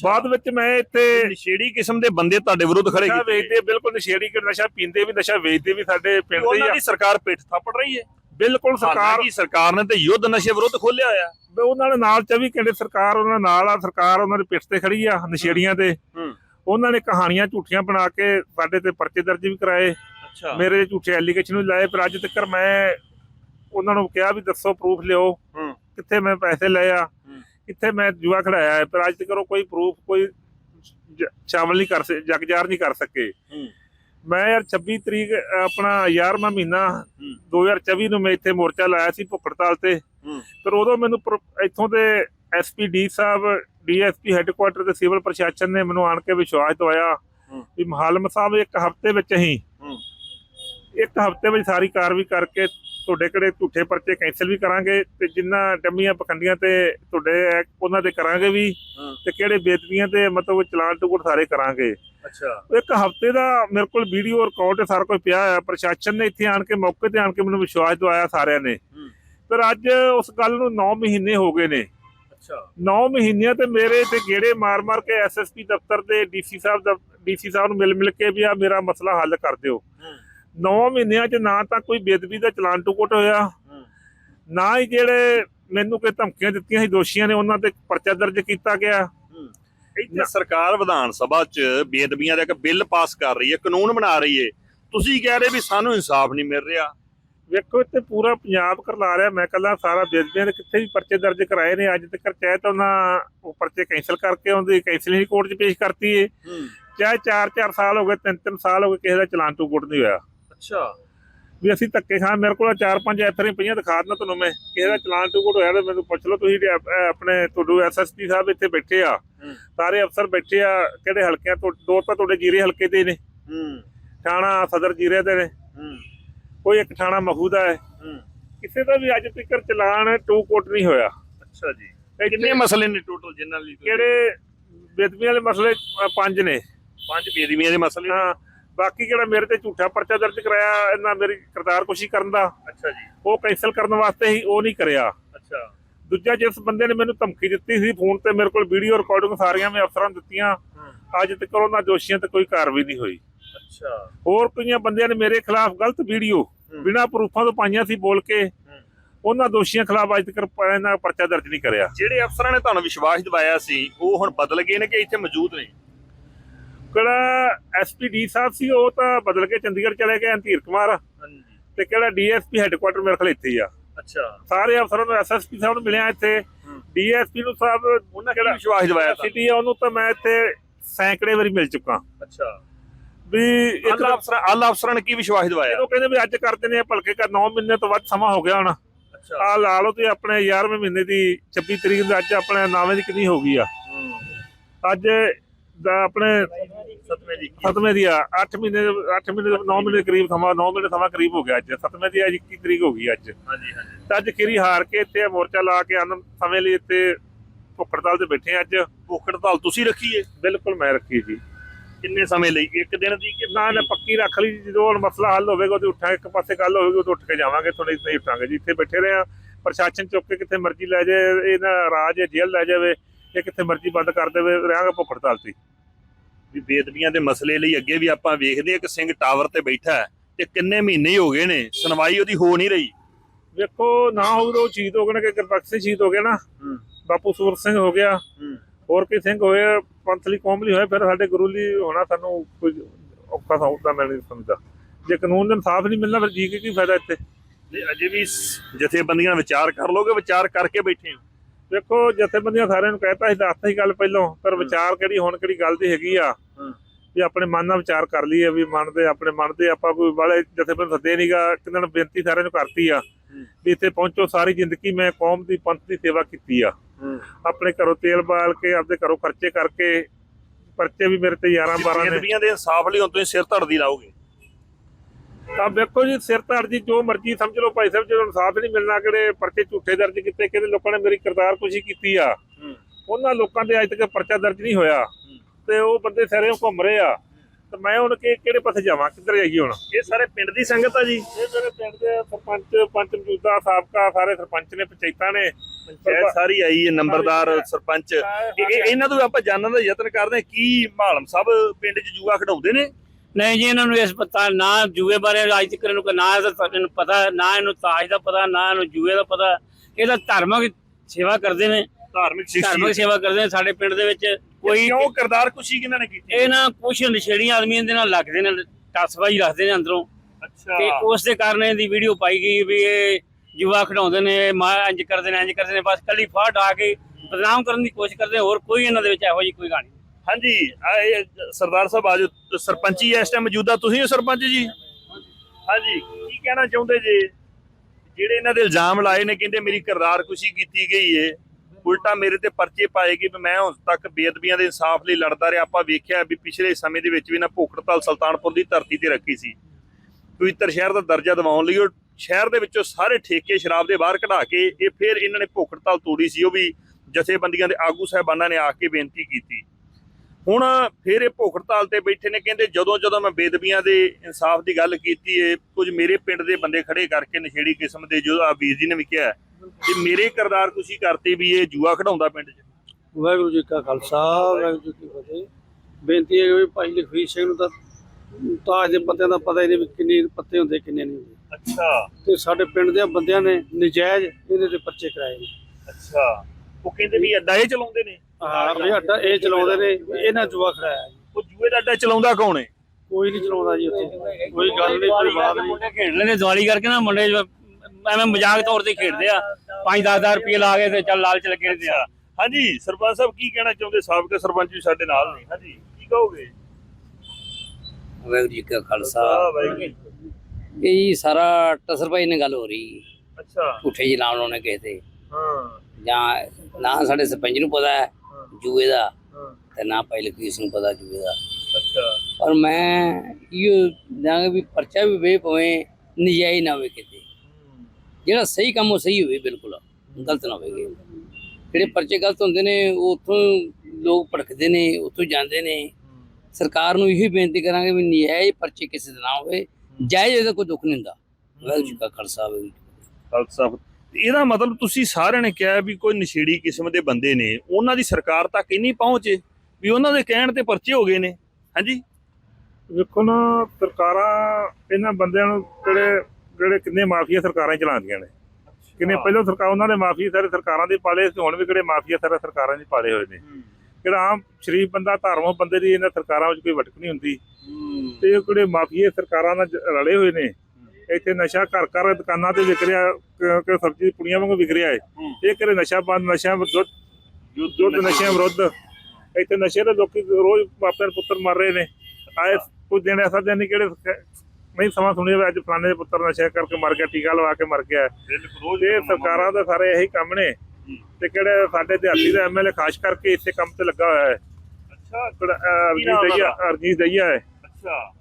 ਬਾਅਦ ਵਿੱਚ ਮੈਂ ਇੱਥੇ ਨਸ਼ੇੜੀ ਕਿਸਮ ਦੇ ਬੰਦੇ ਤੁਹਾਡੇ ਵਿਰੁੱਧ ਖੜੇ ਕੀਤੇ ਵੇਚਦੇ ਬਿਲਕੁਲ ਨਸ਼ੇੜੀ ਕਿ ਨਸ਼ਾ ਪੀਂਦੇ ਵੀ ਨਸ਼ਾ ਵੇਚਦੇ ਵੀ ਸਾਡੇ ਪਿੰਡ ਦੇ ਹੀ ਉਹਨਾਂ ਆ। ਦੀ ਸਰਕਾਰ ਪਿੱਠ ਥਾਪੜ ਰਹੀ ਹੈ ਬਿਲਕੁਲ ਸਰਕਾਰ ਹਾਲਾਂਕਿ ਸਰਕਾਰ ਨੇ ਤੇ ਯੁੱਧ ਨਸ਼ੇ ਵਿਰੁੱਧ ਖੋਲਿਆ ਹੋਇਆ। ਵੀ ਉਹਨਾਂ ਦੇ ਨਾਲ 24 ਘੰਟੇ ਸਰਕਾਰ ਉਹਨਾਂ ਨਾਲ ਆ ਸਰਕਾਰ ਉਹਨਾਂ ਦੇ ਪਿੱਠ ਤੇ ਖੜੀ ਆ ਨਸ਼ੇੜੀਆਂ ਤੇ। ਹੂੰ। ਉਹਨਾਂ ਨੇ ਕਹਾਣੀਆਂ ਝੂਠੀਆਂ ਬਣਾ ਕੇ ਸਾਡੇ ਤੇ ਪਰਚੇ ਦਰਜ ਵੀ ਕਰਾਏ। ਅੱਛਾ। ਮੇਰੇ ਝੂਠੇ ਐਲੀਗੇਸ਼ਨ ਵੀ ਲਾਏ ਪਰ ਅੱਜ ਤੱਕ ਮੈਂ ਉਹਨਾਂ ਨੂੰ ਕਿਹਾ ਵੀ ਦੱਸੋ ਪ੍ਰੂਫ ਲਿਓ ਹੂੰ। ਕਿੱਥੇ ਮੈਂ ਪੈਸੇ ਲਏ ਆ। ਕਿੱਥੇ ਮੈਂ ਜੂਆ ਖੜਾਇਆ ਹੈ ਪਰ ਅੱਜ ਤੱਕ ਉਹ ਕੋਈ ਪ੍ਰੂਫ ਕੋਈ ਜ- ਸ਼ਾਮਲ ਨਹੀਂ ਕਰ ਸ ਜਗਜਾਰ ਨਹੀਂ ਕਰ ਸਕੇ। ਹੂੰ। ਮੈਂ ਯਾਰ 26 ਤਰੀਕ ਅ, ਆਪਣਾ 11ਵਾਂ ਮਹੀਨਾ 2024 ਨੂੰ ਮੈਂ ਇੱਥੇ ਮੋਰਚਾ ਲਾਇਆ ਸੀ ਭੁੱਖ ਹੜਤਾਲ ਤੇ। ਪਰ ਉਦੋਂ ਮੈਨੂੰ ਇੱਥੋਂ ਦੇ SP D sahib DSP headquarter ਤੇ ਸਿਵਲ ਪ੍ਰਸ਼ਾਸਨ ਨੇ ਮੈਨੂੰ ਆਣ ਕੇ ਵਿਸ਼ਵਾਸ ਦਵਾਇਆ। ਵੀ ਮਹਾਲਮ ਸਾਹਿਬ ਇੱਕ ਹਫ਼ਤੇ ਵਿੱਚ ਹੂੰ। ਇੱਕ ਹਫ਼ਤੇ ਵਿੱਚ ਸਾਰੀ ਕਾਰਵਾਈ ਕਰਕੇ ਤੁਹਾਡੇ ਕਿਹੜੇ ਝੂਠੇ ਪਰਚੇ ਕੈਂਸਲ ਵੀ ਕਰਾਂਗੇ ਤੇ ਜਿੰਨਾ ਡੰਮੀਆਂ ਪਖੰਡੀਆਂ ਤੇ ਤੁਹਾਡੇ ਉਹਨਾਂ ਤੇ ਕਰਾਂਗੇ ਵੀ ਤੇ ਕਿਹੜੇ ਬੇਦਬੀਆਂ ਤੇ ਮਤਲਬ ਚਲਾਨ ਟੁਕੜ ਸਾਰੇ ਕਰਾਂਗੇ। ਅੱਛਾ। ਇੱਕ ਹਫ਼ਤੇ ਦਾ ਮੇਰੇ ਕੋਲ ਵੀਡੀਓ ਰਿਕਾਰਡ ਸਾਰਾ ਕੁਝ ਪਿਆ ਹੈ ਪ੍ਰਸ਼ਾਸਨ ਨੇ ਇੱਥੇ ਆਣ ਕੇ ਮੌਕੇ ਤੇ ਆਣ ਕੇ ਮੈਨੂੰ ਵਿਸ਼ਵਾਸ ਦਵਾਇਆ ਸਾਰਿਆਂ ਨੇ। ਪਰ ਅੱਜ ਉਸ ਗੱਲ ਨੂੰ 9 ਮਹੀਨੇ ਹੋ ਗਏ ਨੇ। ਅੱਛਾ। 9 ਮਹੀਨਿਆਂ ਤੇ ਮੇਰੇ ਤੇ ਗੇੜੇ ਮਾਰ-ਮਾਰ ਕੇ ਐਸਐਸਪੀ ਦਫ਼ਤਰ ਦੇ ਡੀਸੀ ਸਾਹਿਬ ਦਾ ਡੀਸੀ ਸਾਹਿਬ ਨੂੰ ਮਿਲ-ਮਿਲ ਕੇ ਵੀ ਆ ਮੇਰਾ ਮਸਲਾ ਹੱਲ ਕਰ ਦਿਓ। 9 ਮਹੀਨਿਆਂ 'ਚ ਨਾ ਤਾਂ ਕੋਈ ਬੇਦਬੀ ਦਾ ਚਲਾਨ ਟੁਕਟ ਹੋਇਆ। ਹੂੰ। ਨਾ ਹੀ ਜਿਹੜੇ ਮੈਨੂੰ ਕੋਈ ਧਮਕੀਆਂ ਦਿੱਤੀਆਂ ਸੀ ਦੋਸ਼ੀਆਂ ਨੇ ਉਹਨਾਂ ਤੇ ਪਰਚਾ ਦਰਜ ਕੀਤਾ ਗਿਆ। ਇੱਥੇ ਸਰਕਾਰ ਵਿਧਾਨ ਸਭਾ 'ਚ ਬੇਅਦਬੀਆਂ ਦਾ ਇੱਕ ਬਿੱਲ ਪਾਸ ਕਰ ਰਹੀ ਹੈ ਕਾਨੂੰਨ ਬਣਾ ਰਹੀ ਹੈ। ਤੁਸੀਂ ਕਹਿ ਰਹੇ ਵੀ ਸਾਨੂੰ ਇਨਸਾਫ ਨਹੀਂ ਮਿਲ ਰਿਹਾ। ਵੇਖੋ ਇੱਥੇ ਪੂਰਾ ਪੰਜਾਬ ਕਰਲਾ ਰਿਹਾ। ਮੈਂ ਕੱਲਾ ਸਾਰਾ ਬੇਦਬੀਆਂ ਦੇ ਕਿੱਥੇ ਵੀ ਪਰਚੇ ਦਰਜ ਕਰਾਏ ਨੇ ਅੱਜ ਤੱਕ ਚਾਹੇ ਤਾਂ ਉਹਨਾਂ ਉਹ ਪਰਚੇ ਕੈਂਸਲ ਕਰਕੇ ਉਹਦੀ ਕੈਂਸਲਿੰਗ ਕੋਰਟ 'ਚ ਪੇਸ਼ ਕਰਤੀ ਏ। ਚਾਹੇ 4-4 ਸਾਲ ਹੋ ਗਏ 3-3 ਸਾਲ ਹੋ ਗਏ ਕਿਸੇ ਦਾ ਚਲਾਨ ਟੂ ਕੋਰਟ ਨਹੀਂ ਹੋਇਆ। ਅੱਛਾ। ਵੀ ਅਸੀਂ ਧੱਕੇ ਖਾਂ ਮੇਰੇ ਕੋਲ 4-5 ਐਫਆਰ ਪਈਆਂ ਦਿਖਾ ਦਿੰਦਾ ਤੁਹਾਨੂੰ ਮੈਂ। ਕਿਸੇ ਦਾ ਚਲਾਨ ਟੂ ਕੋਰਟ ਹੋਇਆ ਤਾਂ ਮੈਨੂੰ ਪੁੱਛ ਲਓ ਤੁਸੀਂ ਆਪਣੇ ਤੁਹਾਨੂੰ ਐਸਐਸਪੀ ਸਾਹਿਬ ਇੱਥੇ ਬੈਠੇ ਆ। ਸਾਰੇ ਅਫਸਰ ਬੈਠੇ ਆ ਕਿਹੜੇ ਹਲਕਿਆਂ ਤੋਂ ਦੋ ਤਾਂ ਤੁਹਾਡੇ ਜੀਰੇ ਹਲਕੇ ਦੇ ਨੇ। ਹੂੰ। ਥਾਣਾ ਸਦਰ ਜੀਰੇ ਦੇ ਨੇ। ਹੂੰ। ਕੋਈ ਇੱਕ ਥਾਣਾ ਮਖੂ ਦਾ ਹੈ। ਹੂੰ। ਕਿਸੇ ਦਾ ਵੀ ਅੱਜ ਤੱਕ ਚਲਾਨ ਟੂ ਕੋਰਟ ਨਹੀਂ ਹੋਇਆ। ਅੱਛਾ ਜੀ। ਕਿੰਨੇ ਮਸਲੇ ਨੇ ਟੋਟਲ ਜਿਨ੍ਹਾਂ ਲਈ ਕਿਹੜੇ ਬੇਦਬੀਆਂ ਵਾਲੇ ਮਸਲੇ ਪੰਜ ਨੇ। ਪੰਜ ਬੇਅਦਬੀਆਂ ਦੇ ਮਸਲੇ? ਹਾਂ। ਬਾਕੀ ਜਿਹੜਾ ਮੇਰੇ ਤੇ ਝੂਠਾ ਪਰਚਾ ਦਰਜ ਕਰਾਇਆ ਇਹਨਾਂ ਮੇਰੀ ਕਰਤਾਰਕੁਸ਼ੀ ਕਰਨ ਦਾ। ਅੱਛਾ ਜੀ। ਉਹ ਕੈਂਸਲ ਕਰਨ ਵਾਸਤੇ ਹੀ ਉਹ ਨਹੀਂ ਕਰਿਆ। ਅੱਛਾ। ਦੂਜਾ ਜਿਸ ਬੰਦੇ ਨੇ ਮੈਨੂੰ ਧਮਕੀ ਦਿੱਤੀ ਸੀ ਫੋਨ ਤੇ ਮੇਰੇ ਕੋਲ ਵੀਡੀਓ ਰਿਕਾਰਡਿੰਗ ਸਾਰੀਆਂ ਮੈਂ ਅਫਸਰਾਂ ਨੂੰ ਦਿੱਤੀਆਂ। ਅੱਜ ਤੱਕ ਉਹਨਾਂ ਦੋਸ਼ੀਆਂ ਤੇ ਕੋਈ ਕਾਰਵਾਈ ਨਹੀਂ ਹੋਈ। ਅੱਛਾ। ਹੋਰ ਕਈਆਂ ਬੰਦਿਆਂ ਨੇ ਮੇਰੇ ਖਿਲਾਫ ਗਲਤ ਵੀਡੀਓ ਬਿਨਾਂ ਪ੍ਰੂਫਾਂ ਤੋਂ ਪਾਈਆਂ ਸੀ ਬੋਲ ਕੇ। ਉਹਨਾਂ ਦੋਸ਼ੀਆਂ ਖਿਲਾਫ ਅੱਜ ਤੱਕ ਇਹਨਾਂ ਪਰਚਾ ਦਰਜ ਨਹੀਂ ਕਰਿਆ। ਜਿਹੜੇ ਅਫਸਰਾਂ ਨੇ ਤੁਹਾਨੂੰ ਵਿਸ਼ਵਾਸ ਦਿਵਾਇਆ ਸੀ ਉਹ ਹੁਣ ਬਦਲ ਗਏ ਨੇ ਕਿ ਇੱਥੇ ਮੌਜੂਦ ਨੇ? ਕਿਹੜਾ ਐਸਪੀਡੀ ਸਾਹਿਬ ਸੀ ਉਹ ਤਾਂ ਬਦਲ ਕੇ ਚੰਡੀਗੜ੍ਹ ਚਲੇ ਗਏ ਅੰਧੀਰ ਕੁਮਾਰ। ਹਾਂਜੀ। ਤੇ ਕਿਹੜਾ ਡੀਐਸਪੀ ਹੈੱਡਕੁਆਟਰ ਮੇਰੇ ਕੋਲ ਇੱਥੇ ਹੀ ਆ। ਅੱਛਾ। ਸਾਰੇ ਅਫਸਰਾਂ ਨੂੰ ਐਸਐਸਪੀ ਸਾਹਿਬ ਨੂੰ ਮਿਲਿਆ ਇੱਥੇ। ਡੀਐਸਪੀ ਨੂੰ ਸਾਹਿਬ ਉਹਨਾਂ ਕਿਹੜਾ ਵਿਸ਼ਵਾਸ ਦਿਵਾਇਆ ਸਿਟੀ ਆ ਉਹਨੂੰ ਤਾਂ ਮੈਂ ਇੱਥੇ ਸੈਂਕੜੇ ਵਾਰੀ ਮਿਲ ਚੁੱਕਾ। ਅੱਛਾ। ਵੀ ਇੱਕ ਅਫਸਰਾਂ ਆਲਾ ਅਫਸਰਾਂ ਨੇ ਕੀ ਵਿਸ਼ਵਾਸ ਦਿਵਾਇਆ? ਉਹ ਕਹਿੰਦੇ ਵੀ ਅੱਜ ਕਰਦੇ ਨੇ ਭਲਕੇ ਕਰ 9 ਮਹੀਨੇ ਤੋਂ ਵੱਧ ਸਮਾਂ ਹੋ ਗਿਆ ਹੁਣ। ਅੱਛਾ। ਆ ਲਾ ਲਓ ਤੇ ਆਪਣੇ 11ਵੇਂ ਮਹੀਨੇ ਦੀ 26 ਤਰੀਕ ਦੇ ਅੱਜ ਆਪਣੇ ਨਾਵੇਂ ਦੀ ਕਿੰਨੀ ਹੋ ਗਈ ਆ। ਅੱਜ ਦਾ ਆਪਣੇ ਸਤਵੇਂ ਦੀ ਸਤਵੇਂ ਦੀ ਆ 8 ਮਹੀਨੇ 8 ਮਹੀਨੇ 9 ਮਹੀਨੇ ਕਰੀਬ ਸਮਾਂ 9 ਮਹੀਨੇ ਸਮਾਂ ਕਰੀਬ ਹੋ ਗਿਆ ਅੱਜ। ਸਤਵੇਂ ਦੀ ਅੱਜ 21 ਤਰੀਕ ਹੋ ਗਈ ਅੱਜ। ਹਾਂਜੀ ਹਾਂਜੀ। ਤਾਂ ਅੱਜ ਖੀਰੀ ਹਾਰ ਕੇ ਇੱਥੇ ਮੋਰਚਾ ਲਾ ਕੇ ਆਨੰਦ ਸਮੇਂ ਲਈ ਇੱਥੇ ਭੁੱਖ ਹੜਤਾਲ ਤੇ ਬੈਠੇ ਅੱਜ। ਭੁੱਖ ਹੜਤਾਲ ਤੁਸੀਂ ਰੱਖੀ ਏ? ਬਿਲਕੁਲ ਮੈਂ ਰੱਖੀ ਜੀ। ਕਿੰਨੇ ਸਮੇਂ ਲਈ? ਇੱਕ ਦਿਨ ਦੀ ਕਿ ਨਾ ਨਾ ਪੱਕੀ ਰੱਖ ਲਈ ਜਦੋਂ ਹੁਣ ਮਸਲਾ ਹੱਲ ਹੋਵੇਗਾ ਤੇ ਉੱਠਾਂਗੇ। ਇੱਕ ਪਾਸੇ ਗੱਲ ਹੋਵੇਗੀ ਉਦੋਂ ਉੱਠ ਕੇ ਜਾਵਾਂਗੇ। ਥੋੜੀ ਨਹੀਂ ਉੱਠਾਂਗੇ ਜੀ। ਇੱਥੇ ਬੈਠੇ ਰਹੇ ਆ। ਪ੍ਰਸ਼ਾਸਨ ਚੁੱਕ ਕੇ ਕਿੱਥੇ ਮਰਜ਼ੀ ਲੈ ਜਾਏ ਇਹ ਨਾ ਰਾਜ ਜੇਲ੍ਹ ਲੈ ਜਾਵੇ। ਇਹ ਕਿੱਥੇ ਮਰਜ਼ੀ ਬੰਦ ਕਰ ਦੇਵੇ ਰਹਾਂਗੇ ਭੁੱਖ ਹੜਤਾਲ ਤੇ। ਵੀ ਬੇਦਬੀਆਂ ਦੇ ਮਸਲੇ ਲਈ ਅੱਗੇ ਵੀ ਆਪਾਂ ਵੇਖਦੇ ਆ ਕਿ ਸਿੰਘ ਟਾਵਰ ਤੇ ਬੈਠਾ ਹੈ ਤੇ ਕਿੰਨੇ ਮਹੀਨੇ ਹੀ ਹੋ ਗਏ ਨੇ ਸੁਣਵਾਈ ਉਹਦੀ ਹੋ ਨਹੀਂ ਰਹੀ। ਵੇਖੋ ਨਾ ਹੋਊ ਤਾਂ ਉਹ ਸ਼ਹੀਦ ਹੋ ਗਏ ਨੇ ਕਿ ਗੁਰਬਖਸ਼ ਸਿੰਘ ਸ਼ਹੀਦ ਹੋ ਗਿਆ ਨਾ। ਹੂੰ। ਬਾਪੂ ਸੂਰਤ ਸਿੰਘ ਹੋ ਗਿਆ। ਹੂੰ। ਹੋਰ ਕੋਈ ਸਿੰਘ ਹੋਏ ਪੰਥਲੀ ਕੌਮ ਲਈ ਹੋਏ ਫਿਰ ਸਾਡੇ ਗੁਰੂ ਲਈ ਹੋਣਾ ਸਾਨੂੰ ਕੋਈ ਔਖਾ ਸੌਦਾ ਮੈਂ ਨਹੀਂ ਸਮਝਦਾ। ਜੇ ਕਾਨੂੰਨ ਦਾ ਇਨਸਾਫ ਨਹੀਂ ਮਿਲਣਾ ਫਿਰ ਜੀ ਕੇ ਕੀ ਫਾਇਦਾ ਇੱਥੇ? ਅਜੇ ਵੀ ਜਥੇਬੰਦੀਆਂ ਵਿਚਾਰ ਕਰ ਲੋਗੇ ਵਿਚਾਰ ਕਰਕੇ ਬੈਠੇ ਹੋ। ਵੇਖੋ ਜਥੇਬੰਦੀਆਂ ਸਾਰਿਆਂ ਨੂੰ ਕਹਿਤਾ ਸੀ ਦੱਸਤਾ ਹੀ ਗੱਲ ਪਹਿਲਾਂ ਪਰ ਵਿਚਾਰ ਕਿਹੜੀ ਹੁਣ ਕਿਹੜੀ ਗੱਲ ਦੀ ਹੈਗੀ ਆ। ਵੀ ਆਪਣੇ ਮਨ ਨਾਲ ਵਿਚਾਰ ਕਰ ਲਈਏ ਵੀ ਮਨ ਦੇ ਆਪਣੇ ਮਨ ਦੇ ਆਪਾਂ ਕੋਈ ਵਾਲੇ ਜਥੇਬੰਦ ਸੱਦੇ ਨਹੀਂਗਾ ਕਿੰਨਾਂ ਨੂੰ ਬੇਨਤੀ ਸਾਰਿਆਂ ਨੂੰ ਕਰਤੀ ਆ ਵੀ ਇੱਥੇ ਪਹੁੰਚੋ ਸਾਰੀ ਜ਼ਿੰਦਗੀ ਮੈਂ ਕੌਮ ਦੀ ਪੰਥ ਦੀ ਸੇਵਾ ਕੀਤੀ ਆ। ਆਪਣੇ ਘਰੋਂ ਤੇਲ ਬਾਲ ਕੇ ਆਪਦੇ ਘਰੋਂ ਖਰਚੇ ਕਰਕੇ ਪਰਚੇ ਵੀ ਮੇਰੇ ਤੇ 11 12 ਨੇ। ਦੇ ਇਨਸਾਫ ਲਈ ਹੁਣ ਤੁਸੀਂ ਸਿਰ ਧੜਦੀ ਲਾਓਗੇ। ਤਾਂ ਵੇਖੋ ਜੀ ਸਿਰ ਧੜ ਦੀ ਜੋ ਮਰਜ਼ੀ ਸਮਝ ਲਓ ਭਾਈ ਸਾਹਿਬ ਜਦੋਂ ਇਨਸਾਫ ਨਹੀਂ ਮਿਲਣਾ ਕਿਹੜੇ ਪਰਚੇ ਝੂਠੇ ਦਰਜ ਕੀਤੇ ਕਿਹਦੇ ਲੋਕਾਂ ਨੇ ਮੇਰੀ ਕਿਰਦਾਰ ਖੁਸ਼ੀ ਕੀਤੀ ਆ। ਉਹਨਾਂ ਲੋਕਾਂ ਦੇ ਅੱਜ ਤੱਕ ਪਰਚਾ ਦਰਜ ਨਹੀਂ ਹੋਇਆ ਤੇ ਉਹ ਬੰਦੇ ਸਾਰੇ ਘੁੰਮ ਰਹੇ ਆ। ਤੇ ਮੈਂ ਹੁਣ ਕਿ ਕਿਹੜੇ ਪਾਸੇ ਜਾਵਾਂ ਕਿੱਧਰ ਜਾਈਏ ਹੁਣ? ਇਹ ਸਾਰੇ ਪਿੰਡ ਦੀ ਸੰਗਤ ਆ ਜੀ। ਇਹ ਮੇਰੇ ਪਿੰਡ ਦੇ ਸਰਪੰਚ ਪੰਚ ਮੌਜੂਦਾ ਸਾਬਕਾ ਸਾਰੇ ਸਰਪੰਚ ਨੇ ਪੰਚਾਇਤਾਂ ਨੇ। ਪੰਚਾਇਤ ਸਾਰੀ ਆਈ ਹੈ ਨੰਬਰਦਾਰ ਸਰਪੰਚ। ਇਹ- ਇਹ- ਇਹਨਾਂ ਤੋਂ ਆਪਾਂ ਜਾਣਨ ਦਾ ਯਤਨ ਕਰਦੇ ਕੀ ਮਾਲਮ ਸਾਹਿਬ ਪਿੰਡ 'ਚ ਜੂਆ ਖਡਾਉਂਦੇ ਨੇ। ਨਹੀਂ ਜੀ ਇਹਨਾਂ ਨੂੰ ਇਸ ਪਤਾ ਨਾ ਜੂਏ ਬਾਰੇ ਅੱਜ ਤੱਕ ਇਹਨੂੰ ਨਾ ਇਹਦਾ ਇਹਨੂੰ ਪਤਾ ਨਾ ਇਹਨੂੰ ਤਾਜ ਦਾ ਪਤਾ ਨਾ ਇਹਨੂੰ ਜੂਏ ਦਾ ਪਤਾ। ਇਹਦਾ ਧਾਰਮਿਕ ਸੇਵਾ ਕਰਦੇ ਨੇ। ਧਾਰਮਿਕ ਸੇਵਾ ਕਰਦੇ ਨੇ ਸਾਡੇ ਪਿੰਡ ਦੇ ਵਿੱਚ। ਕੋਈ ਕਿਉਂ ਕਿਰਦਾਰ ਖੁਸ਼ੀ ਕਿਹਨਾਂ ਨੇ ਕੀਤੀ? ਇਹ ਨਾ ਕੁਛ ਨਸ਼ੇੜੀਆਂ ਆਦਮੀਆਂ ਦੇ ਨਾਲ ਲੱਗਦੇ ਨੇ ਟਸਬਾਜੀ ਰੱਖਦੇ ਨੇ ਅੰਦਰੋਂ। ਅੱਛਾ। ਤੇ ਉਸ ਦੇ ਕਾਰਨ ਇਹਦੀ ਵੀਡੀਓ ਪਾਈ ਗਈ ਵੀ ਇਹ ਜੁਆ ਖਿਡਾਉਂਦੇ ਨੇ ਮਾ ਇੰਜ ਕਰਦੇ ਨੇ ਇੰਜ ਕਰਦੇ ਨੇ ਬਸ ਕੱਲੀ ਫਾਟ ਆ ਕੇ ਬਦਨਾਮ ਕਰਨ ਦੀ ਕੋਸ਼ਿਸ਼ ਕਰਦੇ ਹੋਰ ਕੋਈ ਇਹਨਾਂ ਦੇ ਵਿੱਚ ਇਹੋ ਜਿਹੀ ਕੋਈ ਕਹਾਣੀ ਨਹੀਂ। ਹਾਂਜੀ ਇਹ ਸਰਦਾਰ ਸਾਹਿਬ ਆਜੋ ਸਰਪੰਚੀ ਇਸ ਟਾਈਮ ਮੌਜੂਦਾ ਤੁਸੀਂ ਹੋ ਸਰਪੰਚ ਜੀ? ਹਾਂਜੀ, ਕੀ ਕਹਿਣਾ ਚਾਹੁੰਦੇ ਜੇ? ਜਿਹੜੇ ਇਹਨਾਂ ਦੇ ਇਲਜ਼ਾਮ ਲਾਏ ਨੇ, ਕਹਿੰਦੇ ਮੇਰੀ ਕਰਦਾਰ ਖੁਸ਼ੀ ਕੀਤੀ ਗਈ ਏ। ਉਲਟਾ ਮੇਰੇ ਤੇ ਪਰਚੇ ਪਾਏ ਗਏ ਵੀ ਮੈਂ ਹੁਣ ਤੱਕ ਬੇਅਦਬੀਆਂ ਦੇ ਇਨਸਾਫ ਲਈ ਲੜਦਾ ਰਿਹਾ। ਆਪਾਂ ਵੇਖਿਆ ਵੀ ਪਿਛਲੇ ਸਮੇਂ ਦੇ ਵਿੱਚ ਵੀ ਨਾ ਭੁੱਖ ਸੁਲਤਾਨਪੁਰ ਦੀ ਧਰਤੀ ਤੇ ਰੱਖੀ ਸੀ। ਪਵਿੱਤਰ ਸ਼ਹਿਰ ਦਾ ਦਰਜਾ ਦਿਵਾਉਣ ਲਈ ਉਹ ਸ਼ਹਿਰ ਦੇ ਵਿੱਚੋਂ ਸਾਰੇ ਠੇਕੇ ਸ਼ਰਾਬ ਦੇ ਬਾਹਰ ਕਢਾ ਕੇ ਇਹ ਫਿਰ ਇਹਨਾਂ ਨੇ ਭੋਖੜਤਾਲ ਤੋੜੀ ਸੀ। ਉਹ ਵੀ ਜਥੇਬੰਦੀਆਂ ਦੇ ਆਗੂ ਸਾਹਿਬਾਨਾਂ ਨੇ ਆ ਕੇ ਬੇਨਤੀ ਕੀਤੀ। ਹੁਣ ਫਿਰ ਇਹ ਭੁੱਖ ਹੜਤਾਲ ਤੇ ਬੈਠੇ ਨੇ ਕਹਿੰਦੇ ਜਦੋਂ ਜਦੋਂ ਮੈਂ ਬੇਦਬੀਆਂ ਦੇ ਇਨਸਾਫ ਦੀ ਗੱਲ ਕੀਤੀ ਏ ਕੁਝ ਮੇਰੇ ਪਿੰਡ ਦੇ ਬੰਦੇ ਖੜੇ ਕਰਕੇ ਨਸ਼ੇੜੀ ਕਿਸਮ ਦੇ ਜੋ ਆ ਵੀਰ ਜੀ ਨੇ ਵੀ ਕਿਹਾ ਕਿ ਮੇਰੇ ਕਰਦਾਰ ਤੁਸੀਂ ਕਰਤੇ ਵੀ ਇਹ ਜੂਆ ਖਡਾਉਂਦਾ ਪਿੰਡ 'ਚ। ਵਾਹਿਗੁਰੂ ਜੀ ਕਾ ਖਾਲਸਾ ਵਾਹਿਗੁਰੂ ਜੀ ਕੀ ਫਤਿਹ। ਬੇਨਤੀ ਹੈ ਵੀ ਭਾਈ ਲਖਵੀਰ ਸਿੰਘ ਨੂੰ ਤਾਂ ਤਾਜ ਦੇ ਪੱਤਿਆਂ ਦਾ ਪਤਾ ਹੀ ਨਹੀਂ ਵੀ ਕਿੰਨੇ ਪੱਤੇ ਹੁੰਦੇ ਕਿੰਨੇ ਨਹੀਂ ਹੁੰਦੇ। ਅੱਛਾ। ਤੇ ਸਾਡੇ ਪਿੰਡ ਦੇ ਬੰਦਿਆਂ ਨੇ ਨਜਾਇਜ਼ ਇਹਦੇ ਤੇ ਪਰਚੇ ਕਰਾਏ ਨੇ। ਅੱਛਾ। ਉਹ ਕਹਿੰਦੇ ਵੀ ਅੱਡਾ ਇਹ ਚਲਾਉਂਦੇ ਨੇ। ਹਾਂ ਵੀ ਅੱਡਾ ਇਹ ਚਲਾਉਂਦੇ ਨੇ ਵੀ ਇਹਨਾਂ ਜੁਆ ਖੜਾਇਆ ਜੀ ਉਹ ਜੂਏ ਦਾ ਅੱਡਾ ਚਲਾਉਂਦਾ ਕੌਣ ਹੈ? ਕੋਈ ਨਹੀਂ ਚਲਾਉਂਦਾ ਜੀ ਉੱਥੇ। ਕੋਈ ਗੱਲ ਨਹੀਂ ਕੋਈ ਬਾਤ ਨਹੀਂ। ਮੁੰਡੇ ਖੇਡ ਲੈਂਦੇ ਦਿਵਾਲੀ ਕਰਕੇ ਨਾ ਮੁੰਡੇ ਜੋ ਐਵੇਂ ਮਜ਼ਾਕ ਤੌਰ ਤੇ ਖੇਡਦੇ ਆ। 5-10000 ਰੁਪਏ ਲਾ ਕੇ ਤੇ ਚੱਲ ਲਾਲਚ ਲੱਗੇ ਰਹਿੰਦੇ ਆ। ਹਾਂਜੀ ਸਰਪੰਚ ਸਾਹਿਬ ਕੀ ਕਹਿਣਾ ਚਾਹੁੰਦੇ? ਸਾਬਕਾ ਸਰਪੰਚ ਵੀ ਸਾਡੇ ਨਾਲ ਨੇ। ਹਾਂਜੀ ਕੀ ਕਹੋਗੇ? ਵਾਹਿਗੁਰੂ ਜੀ ਕਾ ਖਾਲਸਾ। ਵਾਹਿਗੁਰੂ ਇਹ ਜੀ ਸਾਰਾ ਟਸਰ ਭਾਈ ਨੇ ਗੱਲ ਹੋ ਰਹੀ। ਅੱਛਾ। ਝੂਠੇ ਜੀ ਨਾਮ ਲਾਉਣੇ ਕਿਸੇ ਤੇ। ਹਾਂ। ਜਾਂ ਨਾ ਸਾਡੇ ਸਰਪੰਚ ਨੂੰ ਪਤਾ ਹੈ। ਜੂਏ ਦਾ ਤੇ ਨਾ ਭਾਈ ਸਿੰਘ ਨੂੰ ਪਤਾ ਜੂਏ ਦਾ। ਅੱਛਾ। ਪਰ ਮੈਂ ਇਹ ਦਾਂਗਾ ਵੀ ਪਰਚਾ ਵੀ ਵੇ ਪਵੇ ਨਜਾਇਜ਼ ਨਾ ਹੋਵੇ ਕਿਤੇ। ਜਿਹੜਾ ਸਹੀ ਕੰਮ ਉਹ ਸਹੀ ਹੋਵੇ ਬਿਲਕੁਲ। ਗਲਤ ਨਾ ਹੋਵੇ। ਜਿਹੜੇ ਪਰਚੇ ਗਲਤ ਹੁੰਦੇ ਨੇ ਉਹ ਉੱਥੋਂ ਲੋਕ ਭੜਕਦੇ ਨੇ ਉੱਥੋਂ ਜਾਂਦੇ ਨੇ। ਸਰਕਾਰ ਨੂੰ ਇਹੀ ਬੇਨਤੀ ਕਰਾਂਗੇ ਵੀ ਨਜਾਇਜ਼ ਪਰਚੇ ਕਿਸੇ ਦੇ ਨਾ ਹੋਵੇ। ਜਾਇਜ਼ ਇਹਦਾ ਕੋਈ ਦੁੱਖ ਨਹੀਂ ਹੁੰਦਾ। ਵਾਹਿਗੁਰੂ ਜੀ ਕਾ ਖਾਲਸਾ ਵਾਹਿਗੁਰੂ। ਖਾਲਸਾ ਇਹਦਾ ਮਤਲਬ ਤੁਸੀਂ ਸਾਰਿਆਂ ਨੇ ਕਿਹਾ ਵੀ ਕੋਈ ਨਸ਼ੇੜੀ ਕਿਸਮ ਦੇ ਬੰਦੇ ਨੇ ਉਹਨਾਂ ਦੀ ਸਰਕਾਰ ਤੱਕ ਇੰਨੀ ਪਹੁੰਚੇ ਵੀ ਉਹਨਾਂ ਦੇ ਕਹਿਣ ਤੇ ਪਰਚੇ ਹੋ ਗਏ ਨੇ। ਹਾਂਜੀ? ਵੇਖੋ ਨਾ ਸਰਕਾਰਾਂ ਇਹਨਾਂ ਬੰਦਿਆਂ ਨੂੰ ਜਿਹੜੇ ਜਿਹੜੇ ਕਿੰਨੇ ਮਾਫੀਆ ਸਰਕਾਰਾਂ ਹੀ ਚਲਾਉਂਦੀਆਂ ਨੇ। ਕਿੰਨੇ ਪਹਿਲਾਂ ਸਰਕਾਰ ਉਹਨਾਂ ਦੇ ਮਾਫੀਆ ਸਾਰੇ ਸਰਕਾਰਾਂ ਦੇ ਪਾਲੇ ਤੇ ਹੁਣ ਵੀ ਕਿਹੜੇ ਮਾਫੀਆ ਸਾਰੇ ਸਰਕਾਰਾਂ ਦੇ ਪਾਲੇ ਹੋਏ ਨੇ। ਜਿਹੜਾ ਆਮ ਸ਼ਰੀਫ ਬੰਦਾ ਧਾਰਮਿਕ ਬੰਦੇ ਦੀ ਇਹਨਾਂ ਸਰਕਾਰਾਂ ਵਿੱਚ ਕੋਈ ਵਟਕ ਨਹੀਂ ਹੁੰਦੀ। ਤੇ ਇਹ ਕਿਹੜੇ ਮਾਫੀਏ ਸਰਕਾਰਾਂ ਨਾਲ ਰਲੇ ਹੋਏ ਨੇ। ਇੱਥੇ ਨਸ਼ਾ ਘਰ ਘਰ ਦੁਕਾਨਾਂ ਤੇ ਵਿਕ ਰਿਹਾ ਕ- ਸਬਜ਼ੀ ਪੁੜੀਆਂ ਵਾਂਗੂ ਵਿਕ ਰਿਹਾ ਹੈ। ਇਹ ਕਿਹੜੇ ਨਸ਼ਾ ਬੰਦ ਨਸ਼ਾ ਵਿਰੁੱਧ ਯੁੱਧ ਨਸ਼ਿਆਂ ਵਿਰੁੱਧ। ਇੱਥੇ ਨਸ਼ੇ ਦੇ ਲੋਕੀ ਰੋਜ਼ ਦੇ ਪੁੱਤਰ ਮਰ ਰਹੇ ਨੇ। ਆਏ ਕੁਝ ਦਿਨ ਐਸਾ ਦਿਨ ਨਹੀਂ ਕਿਹੜੇ ਨਹੀਂ ਸਮਾਂ ਸੁਣਿਆ ਅੱਜ ਫਲਾਣੇ ਦੇ ਪੁੱਤਰ ਨਸ਼ਾ ਕਰਕੇ ਮਰ ਗਿਆ ਟੀਕਾ ਲਵਾ ਕੇ ਮਰ ਗਿਆ। ਇਹ ਸਰਕਾਰਾਂ ਦੇ ਸਾਰੇ ਇਹੀ ਕੰਮ ਨੇ। ਤੇ ਕਿਹੜੇ ਸਾਡੇ ਦਿਹਾਤੀ ਦਾ ਐਮਐਲਏ ਖਾਸ ਕਰਕੇ ਇਸੇ ਕੰਮ ਤੇ ਲੱਗਾ ਹੋਇਆ ਹੈ। ਅੱਛਾ। ਅਰਜੀਤ ਦਈਆ ਅਰਜੀਤ ਦਈਆ ਹੈ।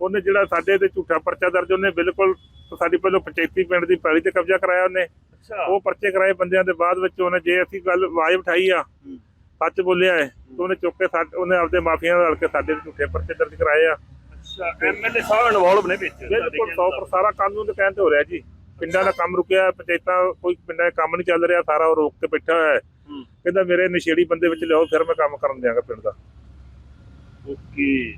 ਉਹਨੇ ਜਿਹੜਾ ਸਾਡੇ ਤੇ ਝੂਠਾ ਪਰਚਾ ਦਰਜ ਉਹਨੇ ਬਿਲਕੁਲ ਸਾਡੀ ਪਹਿਲਾਂ ਪੰਚਾਇਤੀ ਪਿੰਡ ਦੀ ਪੈਲੀ ਤੇ ਕਬਜ਼ਾ ਕਰਾਇਆ ਉਹਨੇ। ਉਹ ਪਰਚੇ ਕਰਾਏ ਬੰਦਿਆਂ ਦੇ ਬਾਅਦ ਵਿੱਚ ਉਹਨੇ ਜੇ ਅਸੀਂ ਗੱਲ ਆਵਾਜ਼ ਉਠਾਈ ਆ ਸੱਚ ਬੋਲਿਆ ਹੈ ਉਹਨੇ ਚੁੱਕ ਕੇ ਸਾਡੇ ਉਹਨੇ ਆਪਦੇ ਮਾਫੀਆਂ ਨਾਲ ਕੇ ਸਾਡੇ ਤੇ ਝੂਠੇ ਪਰਚੇ ਦਰਜ ਕਰਾਏ ਆ। ਐਮਐਲਏ ਸਾਹਿਬ ਇਨਵੋਲਵ ਨੇ ਵਿੱਚ ਬਿਲਕੁਲ 100% ਸਾਰਾ ਕਾਨੂੰਨ ਦੇ ਕਹਿਣ ਤੇ ਹੋ ਰਿਹਾ ਜੀ। ਪਿੰਡਾਂ ਦਾ ਕੰਮ ਰੁਕਿਆ ਪੰਚਾਇਤਾਂ ਕੋਈ ਪਿੰਡਾਂ 'ਚ ਕੰਮ ਨਹੀਂ ਚੱਲ ਰਿਹਾ ਸਾਰਾ ਉਹ ਰੋਕ ਕੇ ਬੈਠਾ ਹੋਇਆ ਹੂੰ। ਕਹਿੰਦਾ ਮੇਰੇ ਨਸ਼ੇੜੀ ਬੰਦੇ ਵਿੱਚ ਲਿਆਓ ਫਿਰ ਮੈਂ ਕੰਮ ਕਰਨ ਦਿਆਂਗਾ ਪਿੰਡ ਦਾ। ਓਕੇ।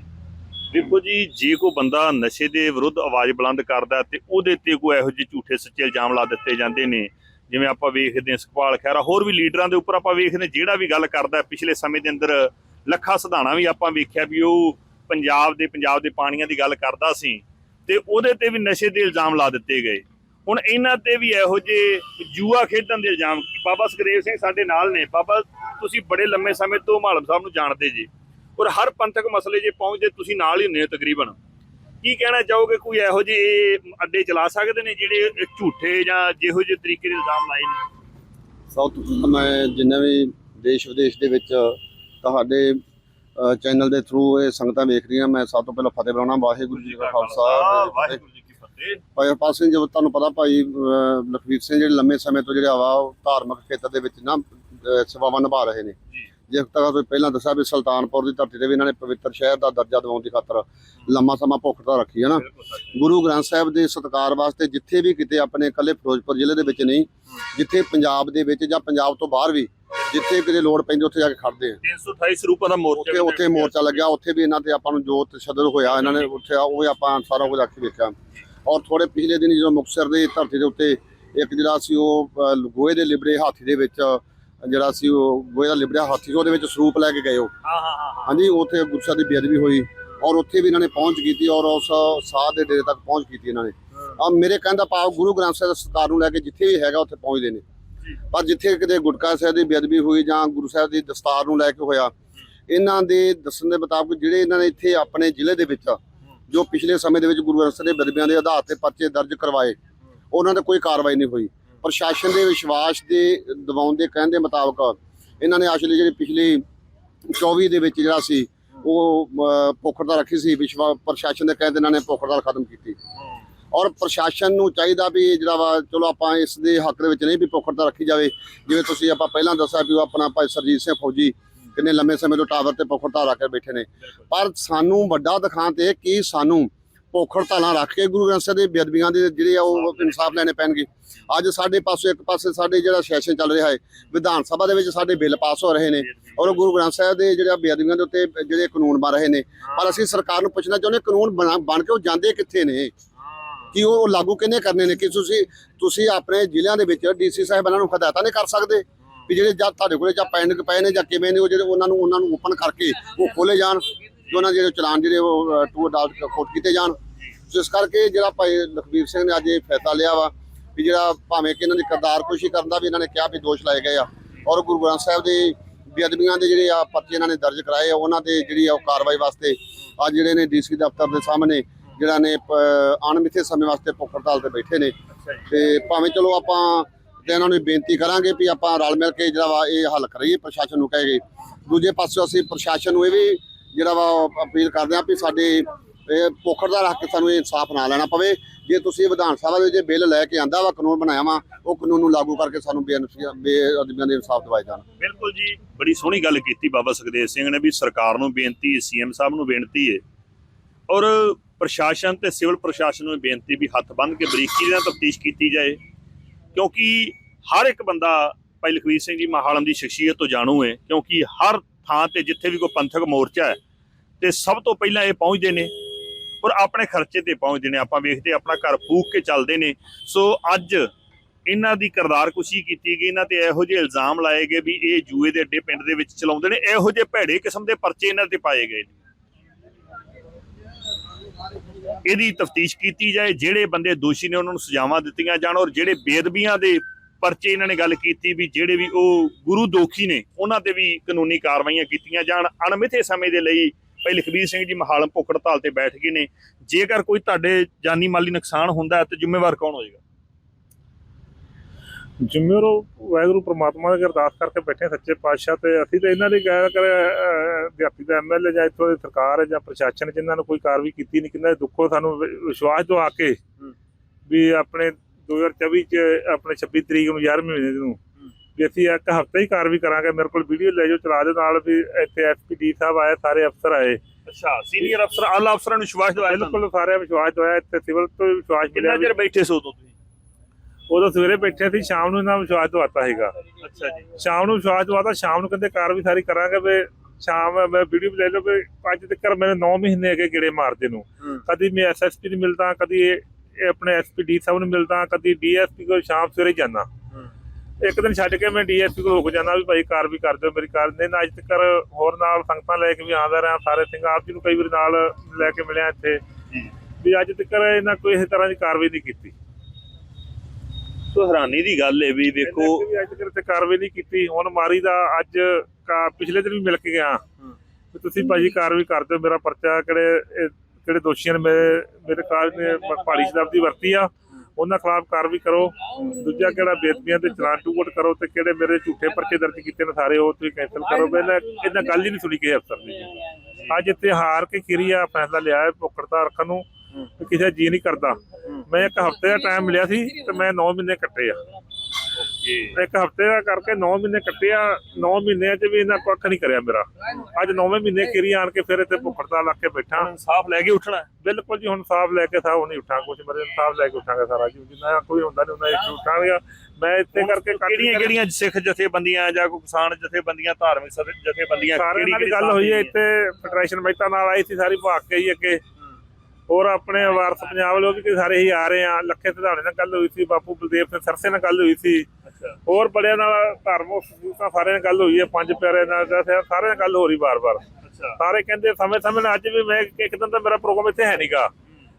ਦੇਖੋ ਜੀ ਜੇ ਕੋਈ ਬੰਦਾ ਨਸ਼ੇ ਦੇ ਵਿਰੁੱਧ ਆਵਾਜ਼ ਬੁਲੰਦ ਕਰਦਾ ਤੇ ਉਹਦੇ ਤੇ ਕੋਈ ਇਹੋ ਜਿਹੇ ਝੂਠੇ ਸੱਚੇ ਇਲਜ਼ਾਮ ਲਾ ਦਿੱਤੇ ਜਾਂਦੇ ਨੇ ਜਿਵੇਂ ਆਪਾਂ ਵੇਖਦੇ ਹਾਂ ਸੁਖਪਾਲ ਖਹਿਰਾ ਹੋਰ ਵੀ ਲੀਡਰਾਂ ਦੇ ਉੱਪਰ ਆਪਾਂ ਵੇਖਦੇ ਹਾਂ, ਜਿਹੜਾ ਵੀ ਗੱਲ ਕਰਦਾ ਪਿਛਲੇ ਸਮੇਂ ਦੇ ਅੰਦਰ ਲੱਖਾ ਸਿਧਾਣਾ ਵੀ ਆਪਾਂ ਵੇਖਿਆ ਵੀ ਉਹ ਪੰਜਾਬ ਦੇ ਪੰਜਾਬ ਦੇ ਪਾਣੀਆਂ ਦੀ ਗੱਲ ਕਰਦਾ ਸੀ ਤੇ ਉਹਦੇ ਤੇ ਵੀ ਨਸ਼ੇ ਦੇ ਇਲਜ਼ਾਮ ਲਾ ਦਿੱਤੇ ਗਏ। ਹੁਣ ਇਹਨਾਂ ਤੇ ਵੀ ਇਹੋ ਜਿਹੇ ਜੂਆ ਖੇਡਣ ਦੇ ਇਲਜ਼ਾਮ ਬਾਬਾ ਸੁਖਦੇਵ ਸਿੰਘ ਸਾਡੇ ਨਾਲ ਨੇ ਬਾਬਾ ਤੁਸੀਂ ਬੜੇ ਲੰਮੇ ਸਮੇਂ ਤੋਂ ਮਾਲਮ ਸਾਹਿਬ ਨੂੰ ਜਾਣਦੇ ਜੀ। ਔਰ ਹਰ ਪੰਥਕ ਮਸਲੇ ਜੇ ਪਹੁੰਚਦੇ ਤੁਸੀਂ ਨਾਲ ਹੀ ਹੁੰਦੇ ਹੋ ਤਕਰੀਬਨ ਕੀ ਕਹਿਣਾ ਚਾਹੋਗੇ ਕੋਈ ਇਹੋ ਜਿਹੇ ਅੱਡੇ ਚਲਾ ਸਕਦੇ ਨੇ ਜਿਹੜੇ ਝੂਠੇ ਜਾਂ ਜਿਹੋ ਜਿਹੇ ਤਰੀਕੇ ਦੇ ਇਲਜ਼ਾਮ ਲਾਏ ਨੇ ਸਭ ਤੋਂ ਮੈਂ ਜਿੰਨੇ ਵੀ ਦੇਸ਼ ਵਿਦੇਸ਼ ਦੇ ਵਿੱਚ ਤੁਹਾਡੇ ਚੈਨਲ ਦੇ ਥਰੂ ਇਹ ਸੰਗਤਾਂ ਵੇਖ ਰਹੀਆਂ ਮੈਂ ਸਭ ਤੋਂ ਪਹਿਲਾਂ ਫਤਿਹ ਬੁਲਾਉਣਾ ਵਾਹਿਗੁਰੂ ਜੀ ਕਾ ਖਾਲਸਾ ਵਾਹਿਗੁਰੂ ਜੀ ਕੀ ਫਤਿਹ। ਵਾਹਿਗੁਰੂ ਜੀ ਕੀ ਫਤਿਹ ਭਾਈ ਹਰਪਾਲ ਸਿੰਘ ਜੀ ਤੁਹਾਨੂੰ ਪਤਾ ਭਾਈ ਲਖਵੀਰ ਸਿੰਘ ਜਿਹੜੇ ਲੰਮੇ ਸਮੇਂ ਤੋਂ ਜਿਹੜੇ ਵਾ ਧਾਰਮਿਕ ਖੇਤਰ ਦੇ ਵਿੱਚ ਨਾ ਸੇਵਾਵਾਂ ਨਿਭਾ ਰਹੇ ਨੇ ਜੀ। ਜਿਸ ਤਰ੍ਹਾਂ ਤੋਂ ਪਹਿਲਾਂ ਦੱਸਿਆ ਵੀ ਸੁਲਤਾਨਪੁਰ ਦੀ ਧਰਤੀ ਤੇ ਵੀ ਇਹਨਾਂ ਨੇ ਪਵਿੱਤਰ ਸ਼ਹਿਰ ਦਾ ਦਰਜਾ ਦਿਵਾਉਣ ਦੀ ਖਾਤਰ ਲੰਮਾ ਸਮਾਂ ਭੁੱਖਤਾ ਰੱਖੀ ਹੈ ਨਾ। ਗੁਰੂ ਗ੍ਰੰਥ ਸਾਹਿਬ ਦੇ ਸਤਿਕਾਰ ਵਾਸਤੇ ਜਿੱਥੇ ਵੀ ਕਿਤੇ ਆਪਣੇ ਇਕੱਲੇ ਫਿਰੋਜ਼ਪੁਰ ਜ਼ਿਲ੍ਹੇ ਦੇ ਵਿੱਚ ਨਹੀਂ ਜਿੱਥੇ ਪੰਜਾਬ ਦੇ ਵਿੱਚ ਜਾਂ ਪੰਜਾਬ ਤੋਂ ਬਾਹਰ ਵੀ ਜਿੱਥੇ ਕਿਤੇ ਲੋੜ ਪੈਂਦੀ ਉੱਥੇ ਜਾ ਕੇ ਖੜਦੇ ਆ। 328 ਸਰੂਪਾਂ ਦਾ ਮੋਰਚਾ ਉੱਥੇ ਉੱਥੇ ਮੋਰਚਾ ਲੱਗਿਆ ਉੱਥੇ ਵੀ ਇਹਨਾਂ ਤੇ ਆਪਾਂ ਨੂੰ ਜੋ ਤਸ਼ੱਦਦ ਹੋਇਆ ਇਹਨਾਂ ਨੇ ਉੱਥੇ ਉਹ ਵੀ ਆਪਾਂ ਸਾਰਾ ਕੁਝ ਅੱਖੀ ਵੇਖਿਆ। ਔਰ ਥੋੜੇ ਪਿਛਲੇ ਦਿਨ ਜਦੋਂ ਮੁਕਤਸਰ ਦੇ ਧਰਤੀ ਦੇ ਉੱਤੇ ਇੱਕ ਜਿਹੜਾ ਸੀ ਉਹ ਗੋਹੇ ਦੇ ਲਿਬੜੇ ਹਾਥੀ ਦੇ ਵਿੱਚ ਜਿਹੜਾ ਸੀ ਉਹ ਗੋਹੇ ਦਾ ਲਿਬੜਿਆ ਹਾਥੀ ਸੀ, ਉਹਦੇ ਵਿੱਚ ਸਰੂਪ ਲੈ ਕੇ ਗਏ ਉਹ। ਹਾਂ ਹਾਂ ਹਾਂਜੀ ਉੱਥੇ ਗੁਰਸਾ ਦੀ ਬੇਅਦਬੀ ਹੋਈ ਔਰ ਉੱਥੇ ਵੀ ਇਹਨਾਂ ਨੇ ਪਹੁੰਚ ਕੀਤੀ ਔਰ ਉਸ ਸਾਧ ਦੇ ਡੇਰੇ ਤੱਕ ਪਹੁੰਚ ਕੀਤੀ ਇਹਨਾਂ ਨੇ। ਆ ਮੇਰੇ ਕਹਿਣ ਦਾ ਭਾਵ ਗੁਰੂ ਗ੍ਰੰਥ ਸਾਹਿਬ ਦੇ ਸਤਿਕਾਰ ਨੂੰ ਲੈ ਕੇ ਜਿੱਥੇ ਵੀ ਹੈਗਾ ਉੱਥੇ ਪਹੁੰਚਦੇ ਨੇ। ਪਰ ਜਿੱਥੇ ਕਿਤੇ ਗੁਟਕਾ ਸਾਹਿਬ ਦੀ ਬੇਅਦਬੀ ਹੋਈ ਜਾਂ ਗੁਰੂ ਸਾਹਿਬ ਦੀ ਦਸਤਾਰ ਨੂੰ ਲੈ ਕੇ ਹੋਇਆ ਇਹਨਾਂ ਦੇ ਦੱਸਣ ਦੇ ਮੁਤਾਬਕ ਜਿਹੜੇ ਇਹਨਾਂ ਨੇ ਇੱਥੇ ਆਪਣੇ ਜ਼ਿਲ੍ਹੇ ਦੇ ਵਿੱਚ ਜੋ ਪਿਛਲੇ ਸਮੇਂ ਦੇ ਵਿੱਚ ਗੁਰੂ ਗ੍ਰੰਥ ਸਾਹਿਬ ਦੇ ਬੇਅਦਬੀਆਂ ਦੇ ਆਧਾਰ ਤੇ ਪਰਚੇ ਦਰਜ ਕਰਵਾਏ ਉਹਨਾਂ ਤੇ ਕੋਈ ਕਾਰਵਾਈ ਨਹੀਂ ਹੋਈ। ਪ੍ਰਸ਼ਾਸਨ ਦੇ ਵਿਸ਼ਵਾਸ ਦੇ ਦਿਵਾਉਣ ਦੇ ਕਹਿਣ ਦੇ ਮੁਤਾਬਕ ਇਹਨਾਂ ਨੇ ਅਸਲੀ ਜਿਹੜੀ ਪਿਛਲੀ 24 ਦੇ ਵਿੱਚ ਜਿਹੜਾ ਸੀ ਉਹ ਅਹ, ਭੁੱਖ ਹੜਤਾਲ ਰੱਖੀ ਸੀ ਵਿਸ਼ਵਾ ਪ੍ਰਸ਼ਾਸਨ ਦੇ ਕਹਿਣ ਕਹਿੰਦੇ ਇਹਨਾਂ ਨੇ ਭੁੱਖ ਹੜਤਾਲ ਖਤਮ ਕੀਤੀ। ਔਰ ਪ੍ਰਸ਼ਾਸਨ ਨੂੰ ਚਾਹੀਦਾ ਵੀ ਜਿਹੜਾ ਵਾ ਚਲੋ ਆਪਾਂ ਇਸ ਦੇ ਹੱਕ ਦੇ ਵਿੱਚ ਨਹੀਂ ਵੀ ਪੁੱਖਰਤਾ ਰੱਖੀ ਜਾਵੇ। ਜਿਵੇਂ ਤੁਸੀਂ ਆਪਾਂ ਪਹਿਲਾਂ ਦੱਸਿਆ ਵੀ ਉਹ ਆਪਣਾ ਭਾਈ ਸਰਜੀਤ ਸਿੰਘ ਫੌਜੀ ਕਿੰਨੇ ਲੰਮੇ ਸਮੇਂ ਤੋਂ ਟਾਵਰ ਤੇ ਪੁੱਖਰਤਾ ਰੱਖ ਕੇ ਬੈਠੇ ਨੇ। ਪਰ ਸਾਨੂੰ ਵੱਡਾ ਦਿਖਾਂਤ ਇਹ ਕਿ ਸਾਨੂੰ ਪੁੱਖਰਤਾ ਨਾ ਰੱਖ ਕੇ ਗੁਰੂ ਗ੍ਰੰਥ ਸਾਹਿਬ ਦੇ ਬੇਅਦਬੀਆਂ ਦੇ ਜਿਹੜੇ ਆ ਉਹ ਇਨਸਾਫ ਲੈਣੇ ਪੈਣਗੇ। ਅੱਜ ਸਾਡੇ ਪਾਸੋਂ ਇੱਕ ਪਾਸੇ ਸਾਡੇ ਜਿਹੜਾ ਸੈਸ਼ਨ ਚੱਲ ਰਿਹਾ ਹੈ ਵਿਧਾਨ ਸਭਾ ਦੇ ਵਿੱਚ ਸਾਡੇ ਬਿੱਲ ਪਾਸ ਹੋ ਰਹੇ ਨੇ ਔਰ ਗੁਰੂ ਗ੍ਰੰਥ ਸਾਹਿਬ ਦੇ ਜਿਹੜਾ ਬੇਅਦਬੀਆਂ ਦੇ ਉੱਤੇ ਜਿਹੜੇ ਕਾਨੂੰਨ ਬਣ ਰਹੇ ਨੇ। ਪਰ ਅਸੀਂ ਸਰਕਾਰ ਨੂੰ ਪੁੱਛਣਾ ਚਾਹੁੰਦੇ ਕਾਨੂੰਨ ਬਣਾ- ਕੇ ਉਹ ਜਾਂਦੇ ਕਿੱਥੇ ਨੇ? ਕਿ ਉਹ ਲਾਗੂ ਕਿੰਨੇ ਕਰਨੇ ਨੇ? ਕਿ ਤੁਸੀਂ ਤੁਸੀਂ ਆਪਣੇ ਜ਼ਿਲ੍ਹਿਆਂ ਦੇ ਵਿੱਚ ਡੀਸੀ ਸਾਹਿਬਾਨਾਂ ਨੂੰ ਹਦਾਇਤਾਂ ਨਹੀਂ ਕਰ ਸਕਦੇ? ਵੀ ਜਿਹੜੇ ਜਾਂ ਤੁਹਾਡੇ ਕੋਲੇ ਜਾਂ ਪੈਂਡਿੰਗ ਪਏ ਨੇ ਜਾਂ ਕਿਵੇਂ ਨੇ ਉਹ ਜਿਹੜੇ ਉਹਨਾਂ ਨੂੰ ਉਹਨਾਂ ਨੂੰ ਓਪਨ ਕਰਕੇ ਉਹ ਖੋਲੇ ਜਾਣ ਤੇ ਉਹਨਾਂ ਦੇ ਜਿਹੜੇ ਚਲਾਨ ਜਿਹੜੇ ਉਹ ਟੂ ਅਡਾਲਟ ਕੋਟ ਕੀਤੇ ਜਾਣ। ਸੋ ਇਸ ਕਰਕੇ ਜਿਹੜਾ ਭਾਈ ਲਖਬੀਰ ਸਿੰਘ ਨੇ ਅੱਜ ਇਹ ਫੈਸਲਾ ਲਿਆ ਵਾ ਵੀ ਜਿਹੜਾ ਭਾਵੇਂ ਕਿ ਇਹਨਾਂ ਦੀ ਕਰਤਾਰਕੁਸ਼ੀ ਕਰਨ ਦਾ ਵੀ ਇਹਨਾਂ ਨੇ ਕਿਹਾ ਵੀ ਦੋਸ਼ ਲਾਏ ਗਏ ਆ ਔਰ ਗੁਰੂ ਗ੍ਰੰਥ ਸਾਹਿਬ ਦੇ ਬੇਅਦਬੀਆਂ ਦੇ ਜਿਹੜੇ ਆ ਪਰਚੇ ਇਹਨਾਂ ਨੇ ਦਰਜ ਕਰਾਏ ਆ, ਉਹਨਾਂ ਤੇ ਜਿਹੜੀ ਆ ਉਹ ਕਾਰਵਾਈ ਵਾਸਤੇ ਅੱਜ ਜਿਹੜੇ ਨੇ ਡੀਸੀ ਦਫ਼ਤਰ ਦੇ ਸਾਹਮਣੇ ਜਿਹੜਾ ਨੇ ਅਣਮਿੱਥੇ ਸਮੇਂ ਵਾਸਤੇ ਭੁੱਖ ਹੜਤਾਲ ਤੇ ਬੈਠੇ ਨੇ। ਤੇ ਭਾਵੇਂ ਚਲੋ ਆਪਾਂ ਤੇ ਇਹਨਾਂ ਨੂੰ ਬੇਨਤੀ ਕਰਾਂਗੇ ਵੀ ਆਪਾਂ ਰਲ ਮਿਲ ਕੇ ਜਿਹੜਾ ਵਾ ਇਹ ਹੱਲ ਕਰੀਏ, ਪ੍ਰਸ਼ਾਸਨ ਨੂੰ ਕਹੇਗੇ ਦੂਜੇ ਪਾਸੇ ਅਸੀਂ ਪ੍ਰਸ਼ਾਸਨ ਨੂੰ ਇਹ ਵੀ ਜਿਹੜਾ ਵਾ ਅਪੀਲ ਕਰਦੇ ਹਾਂ ਵੀ ਸਾਡੇ ਇਹ ਪੋਖਰ ਦਾ ਰੱਖ ਕੇ ਸਾਨੂੰ ਇਹ ਇਨਸਾਫ ਨਾ ਲੈਣਾ ਪਵੇ। ਜੇ ਤੁਸੀਂ ਵਿਧਾਨ ਸਭਾ ਦੇ ਜੇ ਬਿੱਲ ਲੈ ਕੇ ਆਂਦਾ ਵਾ, ਕਾਨੂੰਨ ਬਣਾਇਆ ਵਾ, ਉਹ ਕਾਨੂੰਨ ਨੂੰ ਲਾਗੂ ਕਰਕੇ ਸਾਨੂੰ ਬੇਅਨਸੀਆਂ ਬੇਅਦਬੀਆਂ ਦੇ ਇਨਸਾਫ ਦਿਵਾਏ ਜਾਣ। ਬਿਲਕੁਲ ਜੀ, ਬੜੀ ਸੋਹਣੀ ਗੱਲ ਕੀਤੀ ਬਾਬਾ ਸੁਖਦੇਵ ਸਿੰਘ ਨੇ ਵੀ ਸਰਕਾਰ ਨੂੰ ਬੇਨਤੀ ਹੈ, ਸੀਐਮ ਸਾਹਿਬ ਨੂੰ ਬੇਨਤੀ ਹੈ। ਔਰ ਪ੍ਰਸ਼ਾਸਨ ਤੇ ਸਿਵਲ ਪ੍ਰਸ਼ਾਸਨ ਨੂੰ ਬੇਨਤੀ ਵੀ ਹੱਥ ਬੰਨ੍ਹ ਕੇ ਬਰੀਕੀ ਨਾਲ ਤਫਤੀਸ਼ ਕੀਤੀ ਜਾਏ। ਕਿਉਂਕਿ ਹਰ ਇੱਕ ਬੰਦਾ, ਭਾਈ ਲਖਵੀਰ ਸਿੰਘ ਜੀ ਮਹਾਲਮ ਦੀ ਸ਼ਖਸੀਅਤ ਤੋਂ ਜਾਣੂ ਹੈ, ਕਿਉਂਕਿ ਹਰ ਥਾਂ ਤੇ ਜਿੱਥੇ ਵੀ ਕੋਈ ਪੰਥਕ ਮੋਰਚਾ ਹੈ, ਤੇ ਸਭ ਤੋਂ ਪਹਿਲਾਂ ਇਹ ਪਹੁੰਚਦੇ ਨੇ। ਔਰ ਆਪਣੇ ਖਰਚੇ ਤੇ ਪਹੁੰਚਦੇ ਨੇ ਆਪਾਂ ਵੇਖਦੇ ਆਪਣਾ ਘਰ ਫੂਕ ਕੇ ਚੱਲਦੇ ਨੇ। ਸੋ ਅੱਜ ਇਹਨਾਂ ਦੀ ਕਰਦਾਰ ਕੁਸ਼ੀ ਕੀਤੀ ਗਈ, ਇਹਨਾਂ ਤੇ ਇਹੋ ਜਿਹੇ ਇਲਜ਼ਾਮ ਲਾਏ ਗਏ ਵੀ ਇਹ ਜੂਏ ਦੇ ਅੱਡੇ ਪਿੰਡ ਦੇ ਵਿੱਚ ਚਲਾਉਂਦੇ ਨੇ, ਇਹੋ ਜਿਹੇ ਭੈੜੇ ਕਿਸਮ ਦੇ ਪਰਚੇ ਇਹਨਾਂ ਤੇ ਪਾਏ ਗਏ ਇਹਦੀ ਤਫਤੀਸ਼ ਕੀਤੀ ਜਾਏ, ਜਿਹੜੇ ਬੰਦੇ ਦੋਸ਼ੀ ਨੇ ਉਹਨਾਂ ਨੂੰ ਸਜ਼ਾਵਾਂ ਦਿੱਤੀਆਂ ਜਾਣ ਔਰ ਜਿਹੜੇ ਬੇਦਬੀਆਂ ਦੇ ਪਰਚੇ ਇਹਨਾਂ ਨੇ ਗੱਲ ਕੀਤੀ ਵੀ ਜਿਹੜੇ ਵੀ ਉਹ ਗੁਰੂ ਦੋਖੀ ਨੇ, ਉਹਨਾਂ ਤੇ ਵੀ ਕਾਨੂੰਨੀ ਕਾਰਵਾਈਆਂ ਕੀਤੀਆਂ ਜਾਣ ਅਣਮਿੱਥੇ ਸਮੇਂ ਦੇ ਲਈ ਭਾਈ ਲਖਬੀਰ ਸਿੰਘ ਜੀ ਮਹਾਲਮ ਭੁੱਖ ਹੜਤਾਲ ਤੇ ਬੈਠ ਗਏ ਨੇ। ਜੇਕਰ ਕੋਈ ਤੁਹਾਡੇ ਜਾਨੀ ਮਾਲੀ ਨੁਕਸਾਨ ਹੁੰਦਾ ਤਾਂ ਜ਼ਿੰਮੇਵਾਰ ਕੌਣ ਹੋਏਗਾ? ਜ਼ਿੰਮੇਵਾਰ ਵਾਹਿਗੁਰੂ ਪ੍ਰਮਾਤਮਾ ਦੇ ਅਰਦਾਸ ਕਰਕੇ ਬੈਠੇ ਸੱਚੇ ਪਾਤਸ਼ਾਹ ਤੇ ਅਸੀਂ ਤਾਂ ਇਹਨਾਂ ਦੀ ਗੱਲ ਕਰ ਵਿਅਕਤੀ ਦਾ ਐਮਐਲਏ ਜਾਂ ਇੱਥੋਂ ਦੀ ਸਰਕਾਰ ਹੈ ਜਾਂ ਪ੍ਰਸ਼ਾਸਨ ਜਿਨ੍ਹਾਂ ਨੇ ਕੋਈ ਕਾਰਵਾਈ ਕੀਤੀ ਨਹੀਂ ਕਿੰਨਾ ਦੁੱਖੋ ਸਾਨੂੰ ਵਿਸ਼ਵਾਸ ਦਿਵਾ ਕੇ ਵੀ ਆਪਣੇ 2024 ਚ ਆਪਣੇ 26 ਤਰੀਕ ਨੂੰ 11 ਮਹੀਨੇ ਨੂੰ ਵੀ ਅਸੀਂ ਇੱਕ ਹਫ਼ਤਾ ਹੀ ਕਾਰਵਾਈ ਕਰਾਂਗੇ ਮੇਰੇ ਕੋਲ ਵੀਡੀਓ ਲੈ ਜਾਓ ਚਲਾ ਦਿਓ ਨਾਲ ਵੀ ਇੱਥੇ ਐਸਪੀਡੀ ਸਾਹਿਬ ਆਏ ਸਾਰੇ ਅਫਸਰ ਆਏ। ਅੱਛਾ ਸੀਨੀਅਰ ਅਫਸਰ ਆਲਾ ਅਫਸਰਾਂ ਨੂੰ ਵਿਸ਼ਵਾਸ ਦਿਵਾਇਆ? ਬਿਲਕੁਲ ਸਾਰੇ ਵਿਸ਼ਵਾਸ ਦਵਾਇਆ ਇੱਥੇ ਸਿਵਲ ਤੋਂ ਵੀ ਵਿਸ਼ਵਾਸ ਮਿਲਿਆ ਕਿੰਨਾ ਚਿਰ ਬੈਠੇ ਸੋ ਤੁਸੀਂ? ਉਦੋਂ ਸਵੇਰੇ ਬੈਠੇ ਸੀ ਸ਼ਾਮ ਨੂੰ ਇਹਨਾਂ ਵਿਸ਼ਵਾਸ ਦਵਾਤਾ ਹੈਗਾ ਅੱਛਾ ਜੀ। ਸ਼ਾਮ ਨੂੰ ਵਿਸ਼ਵਾਸ ਦਵਾਤਾ ਸ਼ਾਮ ਨੂੰ ਕਹਿੰਦੇ ਕਾਰਵਾਈ ਸਾਰੀ ਕਰਾਂਗੇ ਵੀ ਸ਼ਾਮ ਮੈਂ ਵੀਡੀਓ ਲੈ ਲਓ ਵੀ ਅੱਜ ਤੱਕ ਮੈਨੂੰ 9 ਮਹੀਨੇ ਅਗੇ ਗੇੜੇ ਮਾਰਦੇ ਨੂੰ। ਕਦੀ ਮੈਂ ਐਸਐਸਪੀ ਨੂੰ ਮਿਲਦਾ ਕਦੀ ਆਪਣੇ ਐਸਪੀ ਸਾਹਿਬ ਨੂੰ ਮਿਲਦਾ ਕਦੀ ਡੀਐਸਪੀ ਕੋਲ ਸ਼ਾਮ ਸਵੇਰੇ ਜਾਂਦਾ। ਇੱਕ ਦਿਨ ਛੱਡ ਕੇ ਮੈਂ ਡੀਐਸਪੀ ਕੋਲ ਰੁਕ ਜਾਂਦਾ ਵੀ ਭਾਈ ਕਾਰਵਾਈ ਕਰ ਦਿਓ ਮੇਰੀ ਕਾਰ। ਨੇ ਨਾ ਅੱਜ ਤੱਕ ਹੋਰ ਨਾਲ ਸੰਗਤਾਂ ਲੈ ਕੇ ਵੀ ਆਉਂਦਾ ਰਿਹਾ ਸਾਰੇ ਸਿੰਘ ਆਪ ਜੀ ਨੂੰ ਕਈ ਵਾਰ ਨਾਲ ਲੈ ਕੇ ਮਿਲਿਆ ਇੱਥੇ। ਵੀ ਅੱਜ ਤੱਕ ਇਹਨਾਂ ਕੋਈ ਇਸ ਤਰ੍ਹਾਂ ਦੀ ਕਾਰਵਾਈ ਨਹੀਂ ਕੀਤੀ। ਸੋ ਹੈਰਾਨੀ ਦੀ ਗੱਲ ਹੈ ਵੀ ਵੇਖੋ ਦੇਖੋ ਵੀ ਅੱਜ ਤੱਕ ਤੇ ਕਾਰਵਾਈ ਨਹੀਂ ਕੀਤੀ। ਹੁਣ ਮਾਰੀ ਦਾ ਅੱਜ ਪਿਛਲੇ ਦਿਨ ਵੀ ਮਿਲ ਕੇ ਗਿਆ। ਵੀ ਤੁਸੀਂ ਭਾਜੀ ਕਾਰਵਾਈ ਕਰ ਦਿਓ ਮੇਰਾ ਪਰਚਾ ਕਿਹੜੇ ਕਿਹੜੇ ਦੋਸ਼ੀਆਂ ਨੇ ਮੇਰੇ ਮੇਰੇ ਕਾਰ ਨੇ ਪਹਾੜੀ ਸ਼ਰਾਬ ਵਰਤੀ ਆ। ਉਹਨਾਂ ਖਿਲਾਫ ਕਾਰਵਾਈ ਕਰੋ। ਦੂਜਾ ਕਿਹੜਾ ਬੇਦਬੀਆਂ ਤੇ ਚਲਾਨ ਟੂਟ ਕਰੋ ਤੇ ਕਿਹੜੇ ਮੇਰੇ ਝੂਠੇ ਪਰਚੇ ਦਰਜ ਕੀਤੇ ਨੇ ਸਾਰੇ ਉਹ ਤੁਸੀਂ ਕੈਂਸਲ ਕਰੋ। ਪਹਿਲਾਂ ਇਹਨਾਂ ਗੱਲ ਹੀ ਨਹੀਂ ਸੁਣੀ ਕਿਸੇ ਅਫਸਰ ਨੇ। ਅੱਜ ਇੱਥੇ ਹਾਰ ਕੇ ਕਿਰਿਆ ਫੈਸਲਾ ਲਿਆ ਹੈ ਭੁੱਖੜਤਾ ਰੱਖਣ ਨੂੰ। ਕਿਸੇ ਜੀ ਨਹੀਂ ਕਰਦਾ। ਮੈਂ ਇੱਕ ਹਫ਼ਤੇ ਦਾ ਟਾਈਮ ਮਿਲਿਆ ਸੀ ਤੇ ਮੈਂ 9 ਮਹੀਨੇ ਕੱਟੇ ਆ। ਇੱਕ ਹਫ਼ਤੇ ਦਾ ਕਰਕੇ 9 ਮਹੀਨੇ ਕੱਟਿਆ 9 ਮਹੀਨਿਆਂ 'ਚ ਵੀ ਇਹਨਾਂ ਕੁੱਖ ਨਹੀਂ ਕਰਿਆ ਮੇਰਾ। ਅੱਜ 9ਵੇਂ ਮਹੀਨੇ ਕਿਰੀ ਆਣ ਕੇ ਫਿਰ ਇੱਥੇ ਭੁੱਖੜਤਾ ਲੱਗ ਕੇ ਬੈਠਾ। ਇਨਸਾਫ ਲੈ ਕੇ ਉੱਠਣਾ। ਬਿਲਕੁਲ ਜੀ ਹੁਣ ਸਾਫ਼ ਲੈ ਕੇ ਸਾਫ਼ ਨਹੀਂ ਉੱਠਾਂ ਕੁਝ ਮੇਰੇ ਸਾਫ਼ ਲੈ ਕੇ ਉੱਠਾਂਗਾ ਸਾਰਾ ਜੀ। ਜਿੰਨਾ ਕੋਈ ਹੁੰਦਾ ਨਹੀਂ ਉਹਨਾਂ ਇੱਕ ਉੱਠਾਂਗਾ। ਮੈਂ ਇੱਥੇ ਕਰਕੇ ਕਿਹੜੀਆਂ ਕਿਹੜੀਆਂ ਸਿੱਖ ਜਥੇਬੰਦੀਆਂ ਜਾਂ ਕੋਈ ਕਿਸਾਨ ਜਥੇਬੰਦੀਆਂ ਧਾਰਮਿਕ ਜਥੇਬੰਦੀਆਂ ਹੀ ਕਿਹੜੀ-ਕਿਹੜੀ ਗੱਲ ਹੋਈ ਹੈ ਇੱਥੇ ਫੈਡਰੇਸ਼ਨ ਮਹਿਤਾ ਨਾਲ ਆਈ ਸੀ ਸਾਰੀ ਭਾਗ ਕੇ ਹੀ ਅੱਗੇ। ਹੋਰ ਆਪਣੇ ਵਾਰਸ ਪੰਜਾਬ ਲੋਕ ਵੀ ਸਾਰੇ ਹੀ ਆ ਰਹੇ ਆ। ਲੱਖੇ ਸਿਧਾਣੇ ਨਾਲ ਗੱਲ ਹੋਈ ਸੀ ਬਾਪੂ ਬਲਦੇਵ ਸਿੰਘ ਸਰਸੇ ਨਾਲ ਗੱਲ ਹੋਈ ਸੀ। ਹੋਰ ਬੜਿਆਂ ਨਾਲ ਧਾਰਮਿਕ ਸੰਸਥਾ ਸਾਰਿਆਂ ਨਾਲ ਗੱਲ ਹੋਈ ਹੈ ਪੰਜ ਪਿਆਰੇ ਨਾਲ ਸਾਰਿਆਂ ਨਾਲ ਗੱਲ ਹੋ ਰਹੀ ਬਾਰ-ਬਾਰ ਅੱਛਾ। ਸਾਰੇ ਕਹਿੰਦੇ ਸਮੇਂ ਸਮੇਂ ਨਾਲ ਅੱਜ ਵੀ ਮੈਂ ਇੱਕ ਦਿਨ ਤਾਂ ਮੇਰਾ ਪ੍ਰੋਗਰਾਮ ਇੱਥੇ ਹੈ ਨਹੀਂਗਾ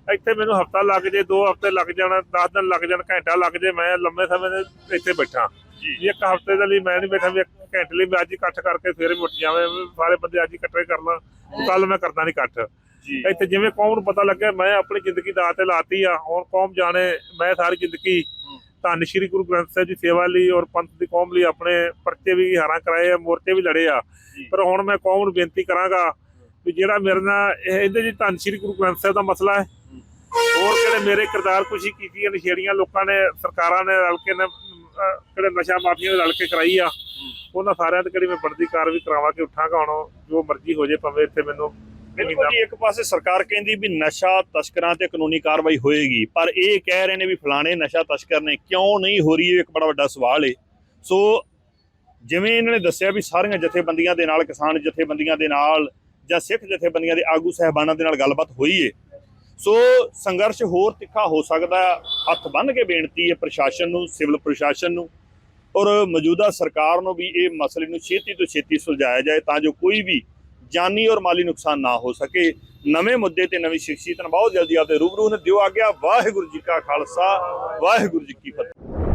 ਇੱਥੇ ਮੈਨੂੰ ਹਫਤਾ ਲੱਗ ਜੇ ਦੋ ਹਫ਼ਤੇ ਲੱਗ ਜਾਣ 10 ਦਿਨ ਲੱਗ ਜਾਣ ਘੰਟਾ ਲੱਗ ਜੇ ਮੈਂ ਲੰਮੇ ਸਮੇਂ ਦੇ ਇੱਥੇ ਬੈਠਾ। ਜੀ। ਇੱਕ ਹਫ਼ਤੇ ਦੇ ਲਈ ਮੈਂ ਨਹੀਂ ਬੈਠਾ ਵੀ ਇੱਕ ਘੰਟੇ ਲਈ ਮੈਂ ਅੱਜ ਇਕੱਠ ਕਰਕੇ ਵੀ ਉੱਠ ਜਾਵੇਂ ਸਾਰੇ ਬੰਦੇ ਅੱਜ ਇਕੱਠੇ ਕਰ ਲਾਂ ਕੱਲ ਮੈਂ ਕਰਦਾ ਨਹੀਂ ਇਕੱਠ। ਜੀ। ਇੱਥੇ ਜਿਵੇਂ ਕੌਮ ਨੂੰ ਪਤਾ ਲੱਗਿਆ ਮੈਂ ਆਪਣੀ ਜ਼ਿੰਦਗੀ ਦਾਅ ਤੇ ਲਾਤੀ ਆ ਹੁਣ ਕੌਮ ਜਾਣੇ ਮੈਂ ਸਾਰੀ ਜ਼ਿੰਦਗੀ ਧੰਨ ਸ਼੍ਰੀ ਗੁਰੂ ਗ੍ਰੰਥ ਸਾਹਿਬ ਦੀ ਸੇਵਾ ਲਈ ਔਰ ਪੰਥ ਦੀ ਕੌਮ ਲਈ ਆਪਣੇ ਪਰਚੇ ਵੀ ਹਾਰਾਂ ਕਰਾਏ ਆ ਮੋਰਚੇ ਵੀ ਲੜੇ ਆ। ਪਰ ਹੁਣ ਮੈਂ ਕੌਮ ਨੂੰ ਬੇਨਤੀ ਕਰਾਂਗਾ ਵੀ ਜਿਹੜਾ ਮੇਰੇ ਨਾਲ ਇਹ- ਇਹਦੇ ਜੀ ਧੰਨ ਸ਼੍ਰੀ ਗੁਰੂ ਗ੍ਰੰਥ ਸਾਹਿਬ ਦਾ ਮਸਲਾ ਹੈ ਹੋਰ ਕਿਹੜੇ ਮੇਰੇ ਕਿਰਦਾਰ ਕੁਸ਼ੀ ਕੀਤੀਆਂ ਨਸ਼ੇੜੀਆਂ ਲੋਕਾਂ ਨੇ ਸਰਕਾਰਾਂ ਨੇ ਰਲ ਕੇ ਨੇ ਕਿਹੜੇ ਨਸ਼ਾ ਮਾਫੀਆ ਨੇ ਰਲ ਕੇ ਕਰਾਈ ਆ ਉਹਨਾਂ ਸਾਰਿਆਂ ਤੇ ਕਿਹੜੀ ਮੈਂ ਬਣਦੀ ਕਾਰਵਾਈ ਕਰਾਵਾਂ ਕਿ ਉੱਠਾਂਗਾ ਹੁਣ ਜੋ ਮਰਜ਼ੀ ਹੋ ਜੇ ਭਾਵੇਂ ਇੱਥੇ ਮੈਨੂੰ ਬਿਲਕੁਲ ਜੀ, ਇੱਕ ਪਾਸੇ ਸਰਕਾਰ ਕਹਿੰਦੀ ਵੀ ਨਸ਼ਾ ਤਸਕਰਾਂ ਤੇ ਕਾਨੂੰਨੀ ਕਾਰਵਾਈ ਹੋਏਗੀ, ਪਰ ਇਹ ਕਹਿ ਰਹੇ ਨੇ ਵੀ ਫਲਾਣੇ ਨਸ਼ਾ ਤਸਕਰ ਨੇ, ਕਿਉਂ ਨਹੀਂ ਹੋ ਰਹੀ ਇਹ? ਇੱਕ ਬੜਾ ਵੱਡਾ ਸਵਾਲ ਏ। ਸੋ ਜਿਵੇਂ ਇਹਨਾਂ ਨੇ ਦੱਸਿਆ ਵੀ ਸਾਰੀਆਂ ਜਥੇਬੰਦੀਆਂ ਦੇ ਨਾਲ, ਕਿਸਾਨ ਜਥੇਬੰਦੀਆਂ ਦੇ ਨਾਲ ਜਾਂ ਸਿੱਖ ਜਥੇਬੰਦੀਆਂ ਦੇ ਆਗੂ ਸਹਿਬਾਨਾਂ ਦੇ ਨਾਲ ਗੱਲਬਾਤ ਹੋਈ ਏ। ਸੋ ਸੰਘਰਸ਼ ਹੋਰ ਤਿੱਖਾ ਹੋ ਸਕਦਾ, ਹੱਥ ਬੰਨ੍ਹ ਕੇ ਬੇਨਤੀ ਹੈ ਪ੍ਰਸ਼ਾਸਨ ਨੂੰ, ਸਿਵਲ ਪ੍ਰਸ਼ਾਸਨ ਨੂੰ, ਔਰ ਮੌਜੂਦਾ ਸਰਕਾਰ ਨੂੰ ਵੀ ਇਹ ਮਸਲੇ ਨੂੰ ਛੇਤੀ ਤੋਂ ਛੇਤੀ ਸੁਲਝਾਇਆ ਜਾਏ ਤਾਂ ਜੋ ਕੋਈ ਵੀ ਜਾਨੀ ਔਰ ਮਾਲੀ ਨੁਕਸਾਨ ਨਾ ਹੋ ਸਕੇ। ਨਵੇਂ ਮੁੱਦੇ ਤੇ ਨਵੀਂ ਸ਼ਖਸੀਅਤ ਨਾਲ ਬਹੁਤ ਜਲਦੀ ਆਪਦੇ ਰੂਬਰੂ ਨੇ ਦਿਓ ਆ ਗਿਆ ਵਾਹਿਗੁਰੂ ਜੀ ਕਾ ਖਾਲਸਾ। ਵਾਹਿਗੁਰੂ ਜੀ ਕੀ ਫਤਿਹ।